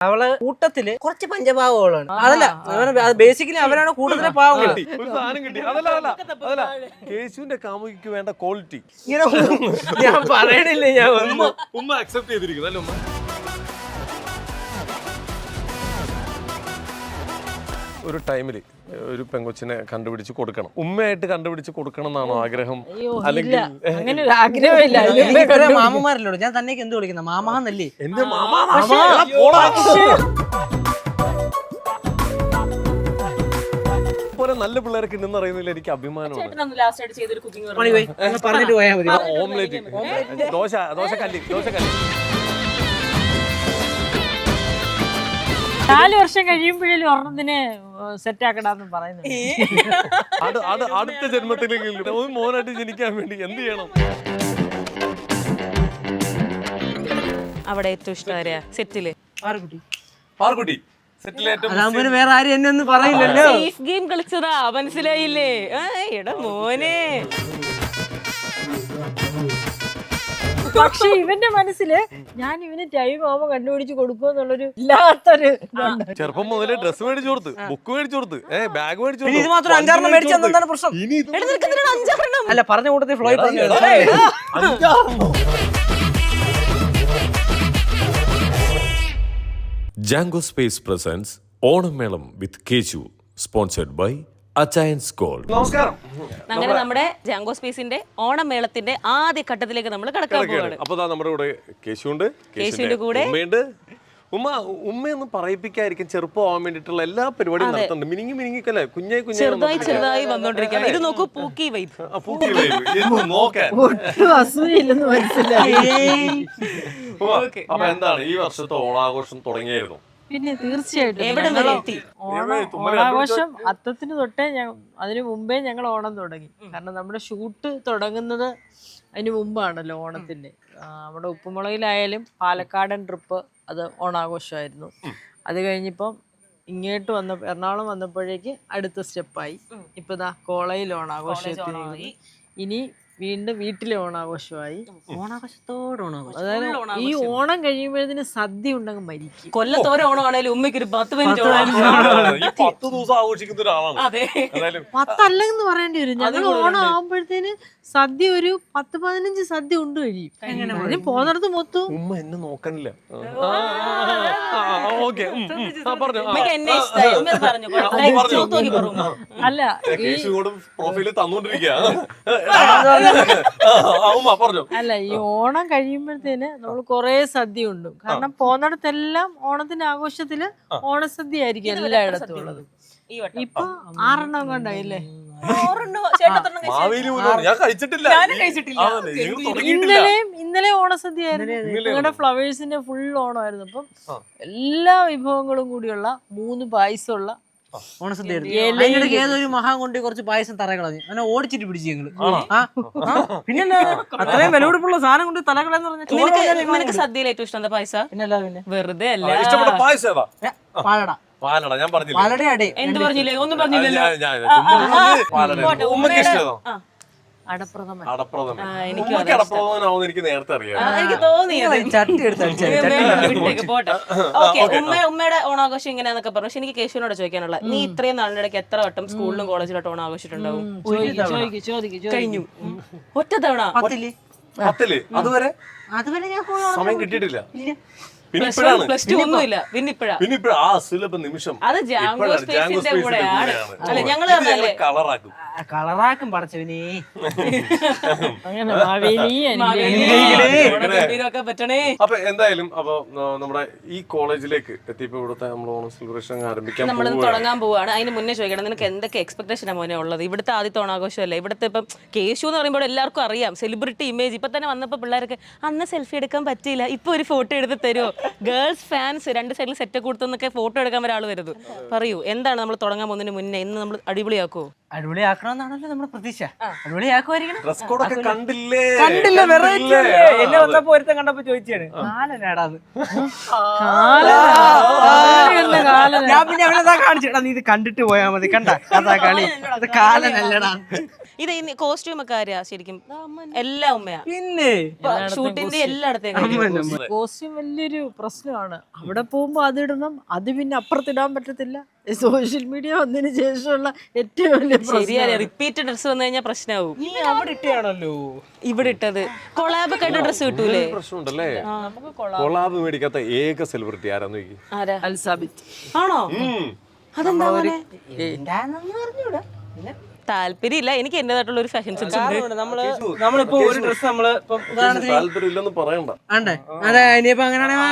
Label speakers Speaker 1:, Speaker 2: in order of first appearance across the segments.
Speaker 1: അവൾ കൂട്ടത്തിൽ കുറച്ച് പഞ്ചപാവങ്ങളാണ് അതല്ല ബേസിക്കലി അവരാണ് കൂടുതലെ പാവങ്ങൾ
Speaker 2: കിട്ടി. ഒരു സാധനം കിട്ടി. അതല്ല അതല്ല അതല്ല. കേശുവിന്റെ കാമുകിക്ക് വേണ്ട ക്വാളിറ്റി
Speaker 1: ഇങ്ങനെ ഞാൻ പറയണില്ല ഞാൻ
Speaker 2: ഉമ്മ ഉമ്മ അക്സെപ്റ്റ് ചെയ്തിരിക്കുന്നു അല്ലേ ഉമ്മ? ഒരു ടൈമിൽ ഒരു പെങ്കൊച്ചിനെ കണ്ടുപിടിച്ച് കൊടുക്കണം. ഉമ്മയായിട്ട് കണ്ടുപിടിച്ച് കൊടുക്കണം എന്നാണോ ആഗ്രഹം? അല്ലെങ്കിൽ
Speaker 3: അങ്ങനെ ഒരു ആഗ്രഹമില്ല
Speaker 1: എനിക്ക് മാമന്മാരല്ലോ ഞാൻ തന്നെ എന്ത് വിളിക്കുന്ന? മാമാന്നല്ലേ?
Speaker 2: എന്റെ മാമാ? മാമാ, പോടാ. പോലെ നല്ല പിള്ളേരൊക്കെ ഉണ്ടെന്ന് അറിയുന്നില്ല എനിക്ക് അഭിമാനമാണ്
Speaker 3: ചേട്ടനൊന്ന് ലാസ്റ്റ് ആയിട്ട് ചെയ്തൊരു കുക്കിംഗ്
Speaker 1: പണി പോയി പറഞ്ഞിട്ട് പോയാൽ മതി.
Speaker 2: ഓംലേറ്റ്. ദോശ ദോശക്കല്ലി ദോശക്കല്ലി.
Speaker 3: നാല് വർഷം കഴിയുമ്പോഴേലും ഒരെണ്ണത്തിന് സെറ്റ് ആക്കണമെന്ന് പറയുന്നത്.
Speaker 2: അടു- അടു- അടുത്ത ജന്മത്തിലേക്ക് ഒരു മോനായിട്ട് ജനിക്കാൻ വേണ്ടി എന്ത് ചെയ്യണം?
Speaker 4: അവിടെ ഏറ്റവും ഇഷ്ടം ആരെയാ
Speaker 1: സെറ്റിൽ.
Speaker 2: പാർക്കുട്ടി പാർക്കുട്ടി
Speaker 1: അതാകുമ്പോ വേറെ ആരും എന്നെ ഒന്നും പറയില്ലല്ലോ.
Speaker 4: സേഫ് ഗെയിം കളിച്ചതാ. മനസ്സിലായില്ലേ? എടാ മോനെ.
Speaker 3: പക്ഷെ ഇവന്റെ മനസ്സിൽ ഞാൻ ഇവന് ടൈം ആവുമ്പോ കണ്ടുപിടിച്ച് കൊടുക്കുമെന്നുള്ളൊരു ഇല്ലാത്തൊരു
Speaker 2: ചെറുപ്പം മുതലേ ഡ്രസ് മേടിച്ചു കൊടുത്ത് ബുക്ക് മേടിച്ചു കൊടുത്ത് ഏ ബാഗ് മേടിച്ചു
Speaker 1: ഇത് മാത്രം
Speaker 2: വണ്ടി
Speaker 1: അഞ്ചാറെണ്ണം
Speaker 2: മേടിച്ചു
Speaker 1: മേടിച്ചു എന്താണ് പ്രശ്നം?
Speaker 2: ഇനി ഇത്
Speaker 4: എടാ നിനക്ക് എന്തിനാണ് അഞ്ചാറെണ്ണം?
Speaker 1: അല്ല പറഞ്ഞ കൂട്ടത്തിൽ ഫ്ലോയിൽ പറഞ്ഞു?
Speaker 5: Django Space presents Onamelam with കേച്ചു sponsored by Achayans gold
Speaker 2: നമസ്കാരം.
Speaker 4: അങ്ങനെ നമ്മുടെ ജാങ്കോ സ്പേസിന്റെ ഓണമേളത്തിന്റെ ആദ്യ ഘട്ടത്തിലേക്ക് നമ്മൾ കടക്കാൻ പോവാണ്.
Speaker 2: അപ്പൊ നമ്മുടെ കൂടെ കേശുണ്ട്
Speaker 4: കേശുവിന്റെ കൂടെ.
Speaker 2: ഉമ്മയുണ്ട്. ഉമ്മ ഉമ്മയൊന്നും പറയിപ്പിക്കായിരിക്കും ചെറുപ്പം ആവാൻ വേണ്ടിട്ടുള്ള എല്ലാ പരിപാടിയും നടത്തുന്നുണ്ട്. മിനിങ്ങി മിനിങ്ങി കുഞ്ഞായി
Speaker 4: ചെറുതായി
Speaker 2: കുഞ്ഞായി
Speaker 4: ചെറുതായി വന്നോണ്ടിരിക്കുകയാണ്. ഇത് നോക്കൂ പൂക്കി വൈബ്.
Speaker 2: നോക്കാൻ.
Speaker 3: ഒട്ടും അസൂയില്ലെന്ന് മനസ്സിലായി.
Speaker 2: അപ്പൊ എന്താണ്? ഈ വർഷത്തെ ഓണാഘോഷം തുടങ്ങിയായിരുന്നു.
Speaker 3: പിന്നെ തീർച്ചയായിട്ടും? ഓണാഘോഷം അത്തത്തിന് തൊട്ടേ ഞങ്ങൾ അതിന് മുമ്പേ ഞങ്ങൾ ഓണം തുടങ്ങി. കാരണം നമ്മുടെ ഷൂട്ട് തുടങ്ങുന്നത് അതിന് മുമ്പാണല്ലോ ഓണത്തിന്റെ നമ്മുടെ ഉപ്പുമുളകിലായാലും പാലക്കാടൻ ട്രിപ്പ് അത് ഓണാഘോഷമായിരുന്നു. അത് കഴിഞ്ഞിപ്പം ഇങ്ങോട്ട് വന്ന എറണാകുളം വന്നപ്പോഴേക്ക് അടുത്ത സ്റ്റെപ്പായി. ഇപ്പൊ ദാ കോളേജിൽ ഓണാഘോഷം ഇനി വീണ്ടും വീട്ടിലെ ഓണാഘോഷമായി.
Speaker 1: ഓണാഘോഷത്തോട് ഓണാഘോഷം.
Speaker 3: അതായത് ഈ ഓണം കഴിയുമ്പോഴത്തേന് സദ്യ ഉണ്ടെങ്കിൽ മരിക്കും.
Speaker 4: കൊല്ലത്തോരെ ഓണമാണേലും ഉമ്മയ്ക്ക് ഒരു പത്ത് മിനിറ്റ്
Speaker 2: പത്ത് ദിവസം ആഘോഷിക്കുന്ന ഒരാളാണ്.
Speaker 3: പത്തല്ലെന്ന് പറയേണ്ടി വരും. ഞങ്ങൾ ഓണം ആകുമ്പോഴത്തേന് സദ്യ ഒരു പത്ത് പതിനഞ്ച് സദ്യ ഉണ്ട് കഴിയും പോന്നിടത്ത് മൊത്തം
Speaker 2: ഉമ്മ എന്നെ നോക്കണില്ല.
Speaker 4: എന്നെ പറഞ്ഞു.
Speaker 3: അല്ല
Speaker 2: പ്രൊഫൈൽ തന്നോണ്ടിരിക്കുക പറഞ്ഞു.
Speaker 3: അല്ല ഈ ഓണം കഴിയുമ്പോഴത്തേന് നമ്മൾ കുറേ സദ്യ ഉണ്ട് കാരണം പോന്നിടത്തെല്ലാം ഓണത്തിന്റെ ആഘോഷത്തിൽ ഓണസദ്യ ആയിരിക്കും എല്ലായിടത്തും ഉള്ളത്.
Speaker 4: ഈ വട്ടം.
Speaker 3: ഇപ്പൊ ആറെണ്ണം കൊണ്ടായില്ലേ? ഇന്നലെയും ഇന്നലെ ഓണസദ്യ ആയിരുന്നു നിങ്ങളുടെ ഫ്ലവേഴ്സിന്റെ ഫുൾ ഓണമായിരുന്നു. അപ്പം എല്ലാ വിഭവങ്ങളും കൂടിയുള്ള മൂന്ന് പായസമുള്ള
Speaker 1: ഓണസദ്യ ഏതൊരു മഹാൻ കൊണ്ട് കുറച്ച് പായസം തറ കളഞ്ഞു അങ്ങനെ ഓടിച്ചിട്ട് പിടിച്ചു ഞങ്ങൾ. പിന്നല്ല അത്രയും വിലപിടിപ്പുള്ള സാധനം കൊണ്ട് തലകളെന്ന് പറഞ്ഞാൽ
Speaker 4: നിനക്ക് സദ്യയിൽ ഏറ്റവും ഇഷ്ടം എന്താ പായസ?
Speaker 1: പിന്നല്ല പിന്നെ.
Speaker 4: വെറുതെ അല്ല.
Speaker 2: ഇഷ്ടപ്പെട്ട പായസം
Speaker 1: പാലട.
Speaker 2: പാലട ഞാൻ പറഞ്ഞില്ല?
Speaker 1: പാലട അടേ
Speaker 4: എന്ത് പറഞ്ഞില്ലേ? ഒന്നും പറഞ്ഞില്ലല്ലോ.
Speaker 2: ഉമ്മക്ക്
Speaker 4: ആ.
Speaker 3: അടപ്രഥമൻ.
Speaker 2: അടപ്രഥമൻ.
Speaker 4: എനിക്ക് എനിക്കും
Speaker 2: ഉമ്മക്ക് അടപ്രഥമനാവുന്ന എനിക്ക് നേരത്തെ അറിയാം.
Speaker 4: എനിക്ക് തോന്നി
Speaker 1: ചട്ടി എടുത്ത് അടിച്ചാ മതി.
Speaker 4: വിട്ടേക്ക്, പോട്ടെ ഓക്കെ ഉമ്മ ഉമ്മയുടെ ഓണാഘോഷം ഇങ്ങനെയാന്നൊക്കെ പറഞ്ഞു. പക്ഷെ എനിക്ക് കേശുവിനോട് ചോദിക്കാനുള്ള നീ ഇത്രയും നാളിന്റെ ഇടയ്ക്ക് എത്ര വട്ടം സ്കൂളിലും കോളേജിലോട്ട് ഓണാഘോഷിച്ചിട്ടുണ്ടാവും?
Speaker 3: ചോദിക്ക് ചോദിക്ക് ചോദിക്ക്
Speaker 4: കഴിഞ്ഞു. ഒറ്റ തവണ?
Speaker 2: അതുവരെ?
Speaker 1: അതുവരെ ഞാൻ പോയി
Speaker 2: സമയം കിട്ടിയിട്ടില്ല. പിന്നെ
Speaker 4: പ്ലസ്
Speaker 2: ഇപ്പോഴാണ്.
Speaker 4: പ്ലസ് ടു ഒന്നുമില്ല പിന്നെ ഇപ്പഴാ.
Speaker 2: പിന്നെ ഇപ്പോഴാ. ആ സുലഭ നിമിഷം.
Speaker 4: അത് ജാങ്കോ
Speaker 2: ഇപ്പോഴാണ്
Speaker 4: സ്പേസിന്റെ
Speaker 2: ജാങ്കോ സ്പേസിന്റെ
Speaker 4: കൂടെയാണ്.
Speaker 2: കൂടെയാണ്.
Speaker 4: അല്ല, ഞങ്ങൾ
Speaker 2: ഇത് കളറാക്കും
Speaker 1: കളറാക്കും പടച്ചവനെ.
Speaker 3: അങ്ങനെ മാവേലി.
Speaker 4: ഒക്കെ പറ്റണേ.
Speaker 2: അപ്പൊ എന്തായാലും അപ്പൊ നമ്മുടെ ഈ കോളേജിലേക്ക് എത്തിയപ്പോ ഇവിടുത്തെ നമ്മൾ ഓണം സെലിബ്രേഷൻ ആരംഭിക്കാൻ
Speaker 4: നമ്മൾ തുടങ്ങാൻ പോവാണ് അതിന് മുന്നേ ചോദിക്കണം നിനക്ക് എന്തൊക്കെ എക്സ്പെക്ടേഷനാണ് മോനെ ഉള്ളത്? ഇവിടുത്തെ ആദ്യത്തെ ഓണാഘോഷമല്ലേ? ഇവിടുത്തെ ഇപ്പം കേശു എന്ന് പറയുമ്പോൾ എല്ലാവർക്കും അറിയാം. സെലിബ്രിറ്റി ഇമേജ് ഇപ്പൊ തന്നെ വന്നപ്പോൾ പിള്ളേർക്ക് അന്ന് സെൽഫി എടുക്കാൻ പറ്റിയില്ല. ഇപ്പൊ ഒരു ഫോട്ടോ എടുത്ത് തരുമോ ഗേൾസ് ഫാൻസ് രണ്ട് സൈഡിൽ സെറ്റ് കൊടുത്തെന്നൊക്കെ ഫോട്ടോ എടുക്കാൻ ഒരാൾ വരുന്നത് പറയൂ എന്താണ് നമ്മൾ തുടങ്ങാൻ പോകുന്നതിന് മുന്നേ? ഇന്ന് നമ്മൾ അടിപൊളിയാക്കുമോ
Speaker 1: അടിപൊളിയാക്കണമെന്നാണല്ലോ നമ്മുടെ പ്രതീക്ഷ. അടിപൊളിയാക്കുമായിരിക്കണം.
Speaker 2: ഡ്രസ് കോഡൊക്കെ കണ്ടില്ലേ?
Speaker 1: കണ്ടില്ല? വെറൈറ്റി? എന്നെ വന്നപ്പോ ഒരുത്തൻ കണ്ടപ്പോ ചോദിച്ചാണ് കാലനാടാന്ന്.
Speaker 3: കാലം കാലം
Speaker 1: ഞാൻ പിന്നെ അവനെന്താ കാണിച്ചേടാ നീ ഇത് കണ്ടിട്ട് പോയാ മതി കണ്ട. അതാ കളി. അത് കാലനല്ലടാ.
Speaker 4: ഇത് കോസ്റ്റ്യൂം ഒക്കെ ആരാ ശരിക്കും? എല്ലാം ഉമ്മയാ.
Speaker 1: പിന്നെ?
Speaker 4: ഷൂട്ടിന്റെ എല്ലായിടത്തേക്കും കാര്യം.
Speaker 3: കോസ്റ്റ്യൂം വലിയൊരു പ്രശ്നമാണ്. അവിടെ പോകുമ്പോൾ അതിടണം അത് പിന്നെ അപ്പുറത്തിടാൻ പറ്റത്തില്ല. സോഷ്യൽ മീഡിയ വന്നതിന് ശേഷമുള്ള ഏറ്റവും വലിയ ശരിയാണ്
Speaker 4: റിപ്പീറ്റ് ഡ്രസ് വന്നു കഴിഞ്ഞാൽ പ്രശ്നമാവും
Speaker 1: നീ അവിടെ ഇട്ടാണല്ലോ
Speaker 4: ഇവിടെ ഇട്ടത്. കൊളാബ് കണ്ട ഡ്രസ് കിട്ടൂലേ?
Speaker 2: പ്രശ്നമുണ്ടല്ലേ? കൊളാബ് മേടിക്കാത്ത ഏക സെലിബ്രിറ്റി ആരാന്ന് നോക്കി.
Speaker 4: ആരാ?
Speaker 3: അൽസാബിത്ത്
Speaker 4: ആണോ. അതെന്താ താല്പര്യമില്ല. എനിക്ക് എന്റേതായിട്ടുള്ള ഒരു ഫാഷൻ സെൻസ് ഉണ്ട്.
Speaker 1: നമ്മൾ നമ്മളിപ്പോ ഒരു ഡ്രസ് നമ്മൾ ഇപ്പം ഉദാഹരണത്തിന്
Speaker 2: താല്പര്യം ഇല്ലെന്ന് പറയണ്ട.
Speaker 1: ആണ്ടേ? അതെ ഇനിയിപ്പോ അങ്ങനെയാണെങ്കിൽ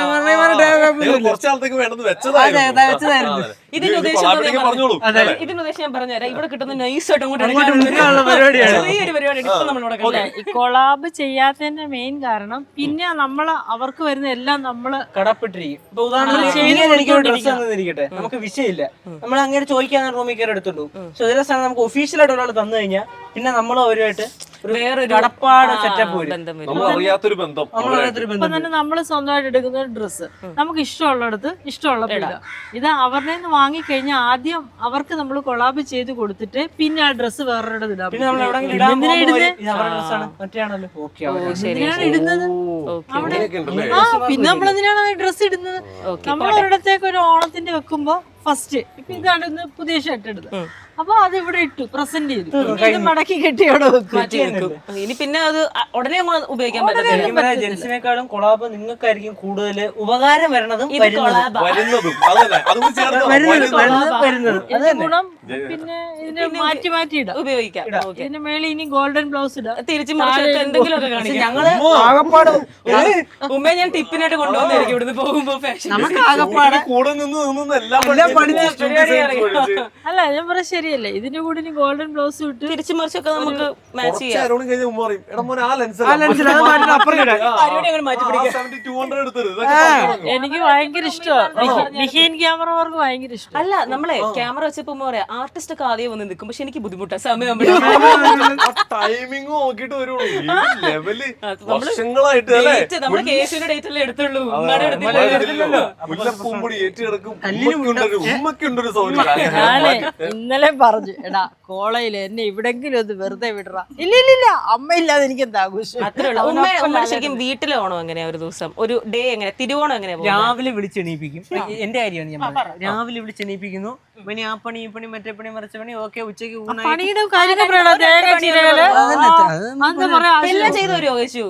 Speaker 2: നിങ്ങൾ കുറച്ച് നാളത്തേക്ക് വേണ്ടത്
Speaker 1: അതെ,
Speaker 2: വെച്ചതായിരുന്നു
Speaker 1: അതെ, വെച്ചതായിരുന്നു.
Speaker 4: ഇതിന്റെ
Speaker 2: ഇത്
Speaker 4: ഉദ്ദേശം
Speaker 2: കൊളാബിലേക്ക്
Speaker 4: എന്താ ഞാൻ പറഞ്ഞുതരാം. ഇവിടെ കിട്ടുന്ന നൈസ് ആയിട്ട് അങ്ങോട്ട്
Speaker 1: അങ്ങോട്ട്
Speaker 4: എടുക്കാനുള്ള
Speaker 1: എടുക്കാനുള്ള പരിപാടിയാണ്.
Speaker 4: ചെറിയൊരു പരിപാടി ഇപ്പൊ നമ്മളിവിടെ
Speaker 3: അല്ല ഈ കൊളാബ് ചെയ്യാത്തതിന്റെ മെയിൻ കാരണം പിന്നെ നമ്മൾ അവർക്ക് വരുന്ന എല്ലാം നമ്മൾ
Speaker 1: കടപ്പെട്ടിരിക്കും. ഇപ്പൊ ഉദാഹരണത്തിന് എനിക്ക്. തന്നിരിക്കട്ടെ നമുക്ക് വിഷയമില്ല. നമ്മൾ അങ്ങനെ ചോദിക്കാൻ റൂമിൽ കയറി എടുത്തുള്ളൂ. പക്ഷെ ഇതിലെ സ്ഥാനം നമുക്ക് ഒഫീഷ്യൽ ആയിട്ട് ഒരാൾ തന്നു കഴിഞ്ഞാൽ പിന്നെ നമ്മൾ അവരുമായിട്ട്
Speaker 4: വേറൊരു
Speaker 1: കടപ്പാട്
Speaker 4: ആ,
Speaker 1: സെറ്റപ്പ് വരും
Speaker 4: ബന്ധം വരും.
Speaker 2: നമ്മൾ അറിയാത്തൊരു ബന്ധം.
Speaker 1: നമ്മളതിനകത്തൊരു
Speaker 3: ഇപ്പൊ
Speaker 1: ബന്ധം
Speaker 3: തന്നെ നമ്മൾ സ്വന്തമായിട്ട് എടുക്കുന്ന ഒരു ഡ്രസ്സ് നമുക്ക് ഇഷ്ടമുള്ളിടത്ത് ഇഷ്ടമുള്ള ഇടാം. ഇത് അവരുടെ നിന്ന് വാങ്ങിക്കഴിഞ്ഞാൽ ആദ്യം അവർക്ക് നമ്മൾ കൊളാബ് ചെയ്ത് കൊടുത്തിട്ട് പിന്നെ ആ ഡ്രസ്സ് വേറൊരിടത്ത് ഇടാം
Speaker 1: പിന്നെ നമ്മൾ എവിടെയെങ്കിലും ഇടാൻ
Speaker 3: എന്തിനാ
Speaker 1: പോകുമ്പോ
Speaker 3: ഇടുന്നേ?
Speaker 1: ഇത് അവരുടെ ഡ്രസ്സാണ് മറ്റേയാണല്ലോ. ഓക്കെ
Speaker 4: ശരി
Speaker 3: എന്തിനാണ് ഇടുന്നത്?
Speaker 4: ഓക്കെ
Speaker 2: അങ്ങനെയൊക്കെ ഉണ്ടല്ലേ?
Speaker 3: ആ പിന്നെ നമ്മൾ എന്തിനാണ് ഡ്രസ്സ് ഇടുന്നത്? നമ്മൾ ഒരിടത്തേക്ക് ഒരു ഓണത്തിന്റെ വെക്കുമ്പോ ഫസ്റ്റ് ഇപ്പൊ ഇതാണ് ഇന്ന് പുതിയ ഷർട്ട് എടുത്തത് അപ്പൊ അത് ഇവിടെ ഇട്ടു പ്രസന്റ് ചെയ്തു. ഇത് മടക്കി കെട്ടി അവിടെ വെക്കും.
Speaker 4: മാറ്റി വെക്കും. ഇനി പിന്നെ അത് ഉടനെ ഉപയോഗിക്കാൻ പറ്റത്തില്ല.
Speaker 1: ജെൻസിനേക്കാളും കൊളാബ് നിങ്ങൾക്കായിരിക്കും കൂടുതൽ ഉപകാരം വരണതും
Speaker 3: ഗുണം പിന്നെ ഇതിനെ മാറ്റി മാറ്റി ഇടാം.
Speaker 4: ഉപയോഗിക്കാം.
Speaker 3: ഇതിന്റെ മേളിൽ ഇനി ഗോൾഡൻ ബ്ലൗസ് ഇടാം.
Speaker 4: തിരിച്ചു മറിച്ചൊക്കെ എന്തെങ്കിലും ഒക്കെ
Speaker 1: പക്ഷെ
Speaker 4: കാണിക്കാം.
Speaker 1: ഞങ്ങൾ ആകപ്പാട്.
Speaker 4: ഉമ്മയെ ഞാൻ ടിപ്പിനായിട്ട് കൊണ്ടുവന്നായിരിക്കും ഇവിടുന്ന് പോകുമ്പോ ഫാഷൻ
Speaker 1: നമുക്ക് ആകപ്പാട്.
Speaker 2: കൂടെ നിന്ന് നിന്ന് എല്ലാം
Speaker 3: അല്ല ഞാൻ പറയാം ശരിയല്ലേ? ഇതിന്റെ കൂടെ ഇനി ഗോൾഡൻ ബ്ലൗസ് ഇട്ട്
Speaker 4: തിരിച്ചു മറിച്ചൊക്കെ നമുക്ക് മാച്ച് ചെയ്യാം.
Speaker 3: എനിക്ക് ഭയങ്കര ഇഷ്ടമാണ് ക്യാമറ വർക്ക് ഭയങ്കര ഇഷ്ടം
Speaker 4: അല്ല നമ്മളെ ക്യാമറ വെച്ചപ്പോ പറയാ ആർട്ടിസ്റ്റ് ഒക്കെ ആദ്യം വന്ന് നിൽക്കും പക്ഷെ എനിക്ക് ബുദ്ധിമുട്ടാ സമയം
Speaker 2: ടൈമിംഗ് നോക്കിട്ട് വരുള്ളൂ. ഈ ലെവൽ വർഷങ്ങളായിട്ട് അല്ലേ?
Speaker 4: നമ്മൾ കേസിന്റെ ഡേറ്റ് അല്ലേ എടുത്തുള്ളൂ
Speaker 2: ഉമ്മക്കുണ്ടൊരു
Speaker 3: ഞാൻ ഇന്നലെ പറഞ്ഞു എടാ കോളേജിൽ എന്നെ ഇവിടെങ്കിലും ഒന്ന് വെറുതെ വിടറ. ഇല്ല ഇല്ല ഇല്ല അമ്മ ഇല്ലാതെ എനിക്ക് എന്താ ആഘോഷം?
Speaker 4: അത്രേ ഉള്ളൂ. ഉമ്മ ഉമ്മ ശരിക്കും വീട്ടിലെ ഓണം എങ്ങനെയാ ഒരു ദിവസം? ഒരു ഡേ എങ്ങനെ തിരുവോണം എങ്ങനെയാ പോകുന്നത്?
Speaker 1: രാവിലെ വിളിച്ചെണീപ്പിക്കും എന്റെ കാര്യമാണ് ഞാൻ പറഞ്ഞത്. രാവിലെ വിളിച്ചെണീപ്പിക്കുന്നു പിന്നെ ആ പണി ഈ പണി മറ്റേ പണി മറിച്ച പണി ഓക്കെ ഉച്ചയ്ക്ക് ഊണ്
Speaker 3: പണിയുടെ കാര്യങ്ങൾ പറയണോ തേങ്ങ
Speaker 1: അതന്നെ,
Speaker 3: പറയാ
Speaker 4: എല്ലാം ചെയ്തു ഒരു കേശു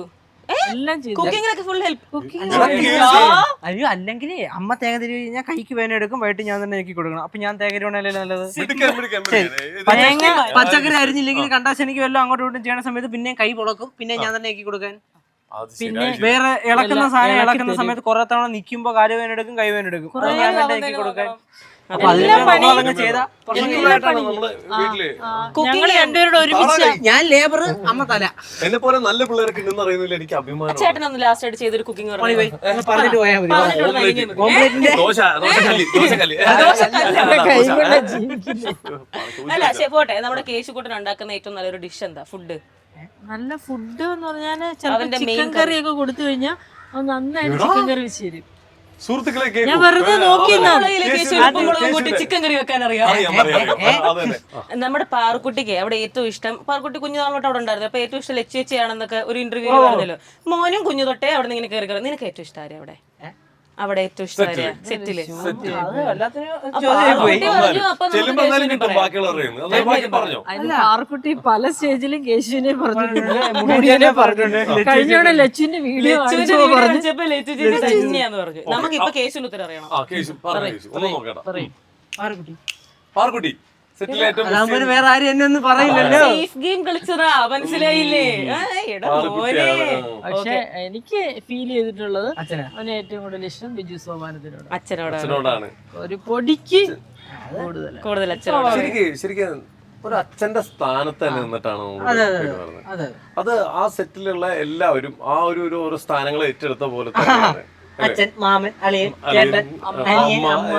Speaker 3: എല്ലാം ചെയ്തു.
Speaker 4: കുക്കിങ്ങിലൊക്കെ ഫുൾ ഹെൽപ്പ്
Speaker 1: അയ്യോ. അല്ലെങ്കിൽ അമ്മ തേങ്ങ തിരി കഴിഞ്ഞാൽ കൈക്ക് വേന എടുക്കും വൈകിട്ട് ഞാൻ തന്നെ എനിക്ക് കൊടുക്കണം. അപ്പൊ ഞാൻ തേങ്ങ തിരുവണല്ലേ നല്ലത്?
Speaker 2: തേങ്ങ.
Speaker 1: പച്ചക്കറി അരിഞ്ഞില്ലെങ്കിൽ കണ്ടാൽ എനിക്ക് വല്ലതും അങ്ങോട്ടും ഇങ്ങോട്ടും ചെയ്യണ സമയത്ത് പിന്നെ കൈ പൊളക്കും പിന്നെ ഞാൻ തന്നെ ആക്കി കൊടുക്കാൻ.
Speaker 3: പിന്നെ.
Speaker 1: വേറെ ഇളക്കുന്ന സാധനം
Speaker 3: ഇളക്കി
Speaker 1: ഇളക്കുന്ന. സമയത്ത് കുറെ തവണ നിക്കുമ്പോ കാൽ വേന എടുക്കും കൈ വേന എടുക്കും. ഞാൻ തന്നെ ആക്കി കൊടുക്കാൻ.
Speaker 3: ഞങ്ങൾ രണ്ടുപേരുടെ ഒരുമിച്ച്
Speaker 1: ഞാൻ ലേബർ അമ്മ തല.
Speaker 2: എന്നെ പോലെ നല്ല പിള്ളേരൊക്കെ ഉണ്ടെന്ന് അറിയുന്നില്ല എനിക്ക് അഭിമാനം
Speaker 4: ചേട്ടനൊന്ന് ലാസ്റ്റ് ആയിട്ട് ചെയ്തൊരു കുക്കിംഗ്
Speaker 1: ഒന്ന് പറഞ്ഞിട്ട് പോയാൽ
Speaker 4: അല്ല പോട്ടെ. നമ്മുടെ കേശുകൂട്ടൻ ഉണ്ടാക്കുന്ന ഏറ്റവും നല്ലൊരു ഡിഷ് എന്താ? ഫുഡ്
Speaker 3: നല്ല ഫുഡ് എന്ന്
Speaker 4: പറഞ്ഞാൽ
Speaker 3: ചിക്കൻ കറി. ഒക്കെ കൊടുത്തു കഴിഞ്ഞാൽ അത് നന്നായിട്ട് ചിക്കൻ കറി വെച്ച് തരും.
Speaker 2: സുഹൃത്തുക്കളെ
Speaker 3: ഞാൻ. വെറുതെ നോക്കി
Speaker 4: ചിക്കൻ കറി വെക്കാൻ അറിയാം. നമ്മുടെ പാറുക്കുട്ടിക്ക് അവിടെ ഏറ്റവും ഇഷ്ടം പാറുക്കുട്ടി കുഞ്ഞു നാളോട്ട് അവിടെ ഉണ്ടായിരുന്നു. അപ്പൊ ഏറ്റവും ഇഷ്ടം ലച്ചു ഒരു ഇന്റർവ്യൂ പറഞ്ഞല്ലോ. മോനും കുഞ്ഞു തൊട്ടേ അവിടെ നിന്ന് ഇങ്ങനെ കയറി കയറി നിനക്ക് ഏറ്റവും ഇഷ്ടം ആരെ അവിടെ? അവിടെ ഏറ്റവും ഇഷ്ടം ആരെയാ സെറ്റിൽ
Speaker 1: അത് വല്ലാത്തൊരു
Speaker 4: അപ്പൊ
Speaker 1: ചോദ്യമായി പോയി
Speaker 4: പാറുക്കുട്ടി പറഞ്ഞു, അപ്പൊ നമുക്ക്
Speaker 2: ചെല്ലുമ്പോ എന്തായാലും
Speaker 4: കേശുവിനെ
Speaker 2: കിട്ടും
Speaker 4: പറയാം.
Speaker 2: ബാക്കിയുള്ളവർ പറയുന്നത് അത് ബാക്കി പറഞ്ഞോ?
Speaker 3: അതിന് പാറക്കുട്ടി പല സ്റ്റേജിലും കേശുവിനെ പറഞ്ഞിട്ടുണ്ട്. കഴിഞ്ഞോടെ ലച്ചുവിന്റെ വീഡിയോ പറഞ്ഞു
Speaker 4: കാണിച്ചപ്പോ ലച്ചു ചേച്ചി തന്നെയാന്ന് പറഞ്ഞു നമുക്ക് ഇപ്പൊ കേശുവിന് ഉത്തരം അറിയണം.
Speaker 1: ആർക്കുട്ടി?
Speaker 2: പാർക്കുട്ടി ഏറ്റവും
Speaker 1: വേറെ ആരും എന്നെ ഒന്നും പറയില്ലല്ലോ.
Speaker 4: ഗെയിം കളിച്ചതാ. മനസ്സിലായില്ലേ?
Speaker 3: പക്ഷെ എനിക്ക് ഫീൽ ചെയ്തിട്ടുള്ളത്
Speaker 1: അച്ഛനാ.
Speaker 3: അവന് ഏറ്റവും കൂടുതൽ ഇഷ്ടം ബിജു സോമാനത്തിനോട്
Speaker 4: അച്ഛനോടാണ്.
Speaker 2: അച്ഛനോടാണ്.
Speaker 3: ഒരു പൊടിക്ക് കൂടുതൽ
Speaker 4: കൂടുതൽ അച്ഛനോട്
Speaker 2: ശരിക്കും ശരിക്കും ഒരു അച്ഛന്റെ സ്ഥാനത്ത് തന്നെ നിന്നിട്ടാണ് നമ്മൾ
Speaker 1: അതെ അതെ അതെ.
Speaker 2: അത് ആ സെറ്റിലുള്ള എല്ലാവരും ആ ഒരു ഒരു ഓരോ സ്ഥാനങ്ങൾ ഏറ്റെടുത്ത പോലെ തന്നെയാണ്.
Speaker 1: അച്ഛൻ മാമൻ അളിയൻ ചേട്ടൻ
Speaker 2: അമ്മ,
Speaker 1: അനിയൻ
Speaker 2: അമ്മ.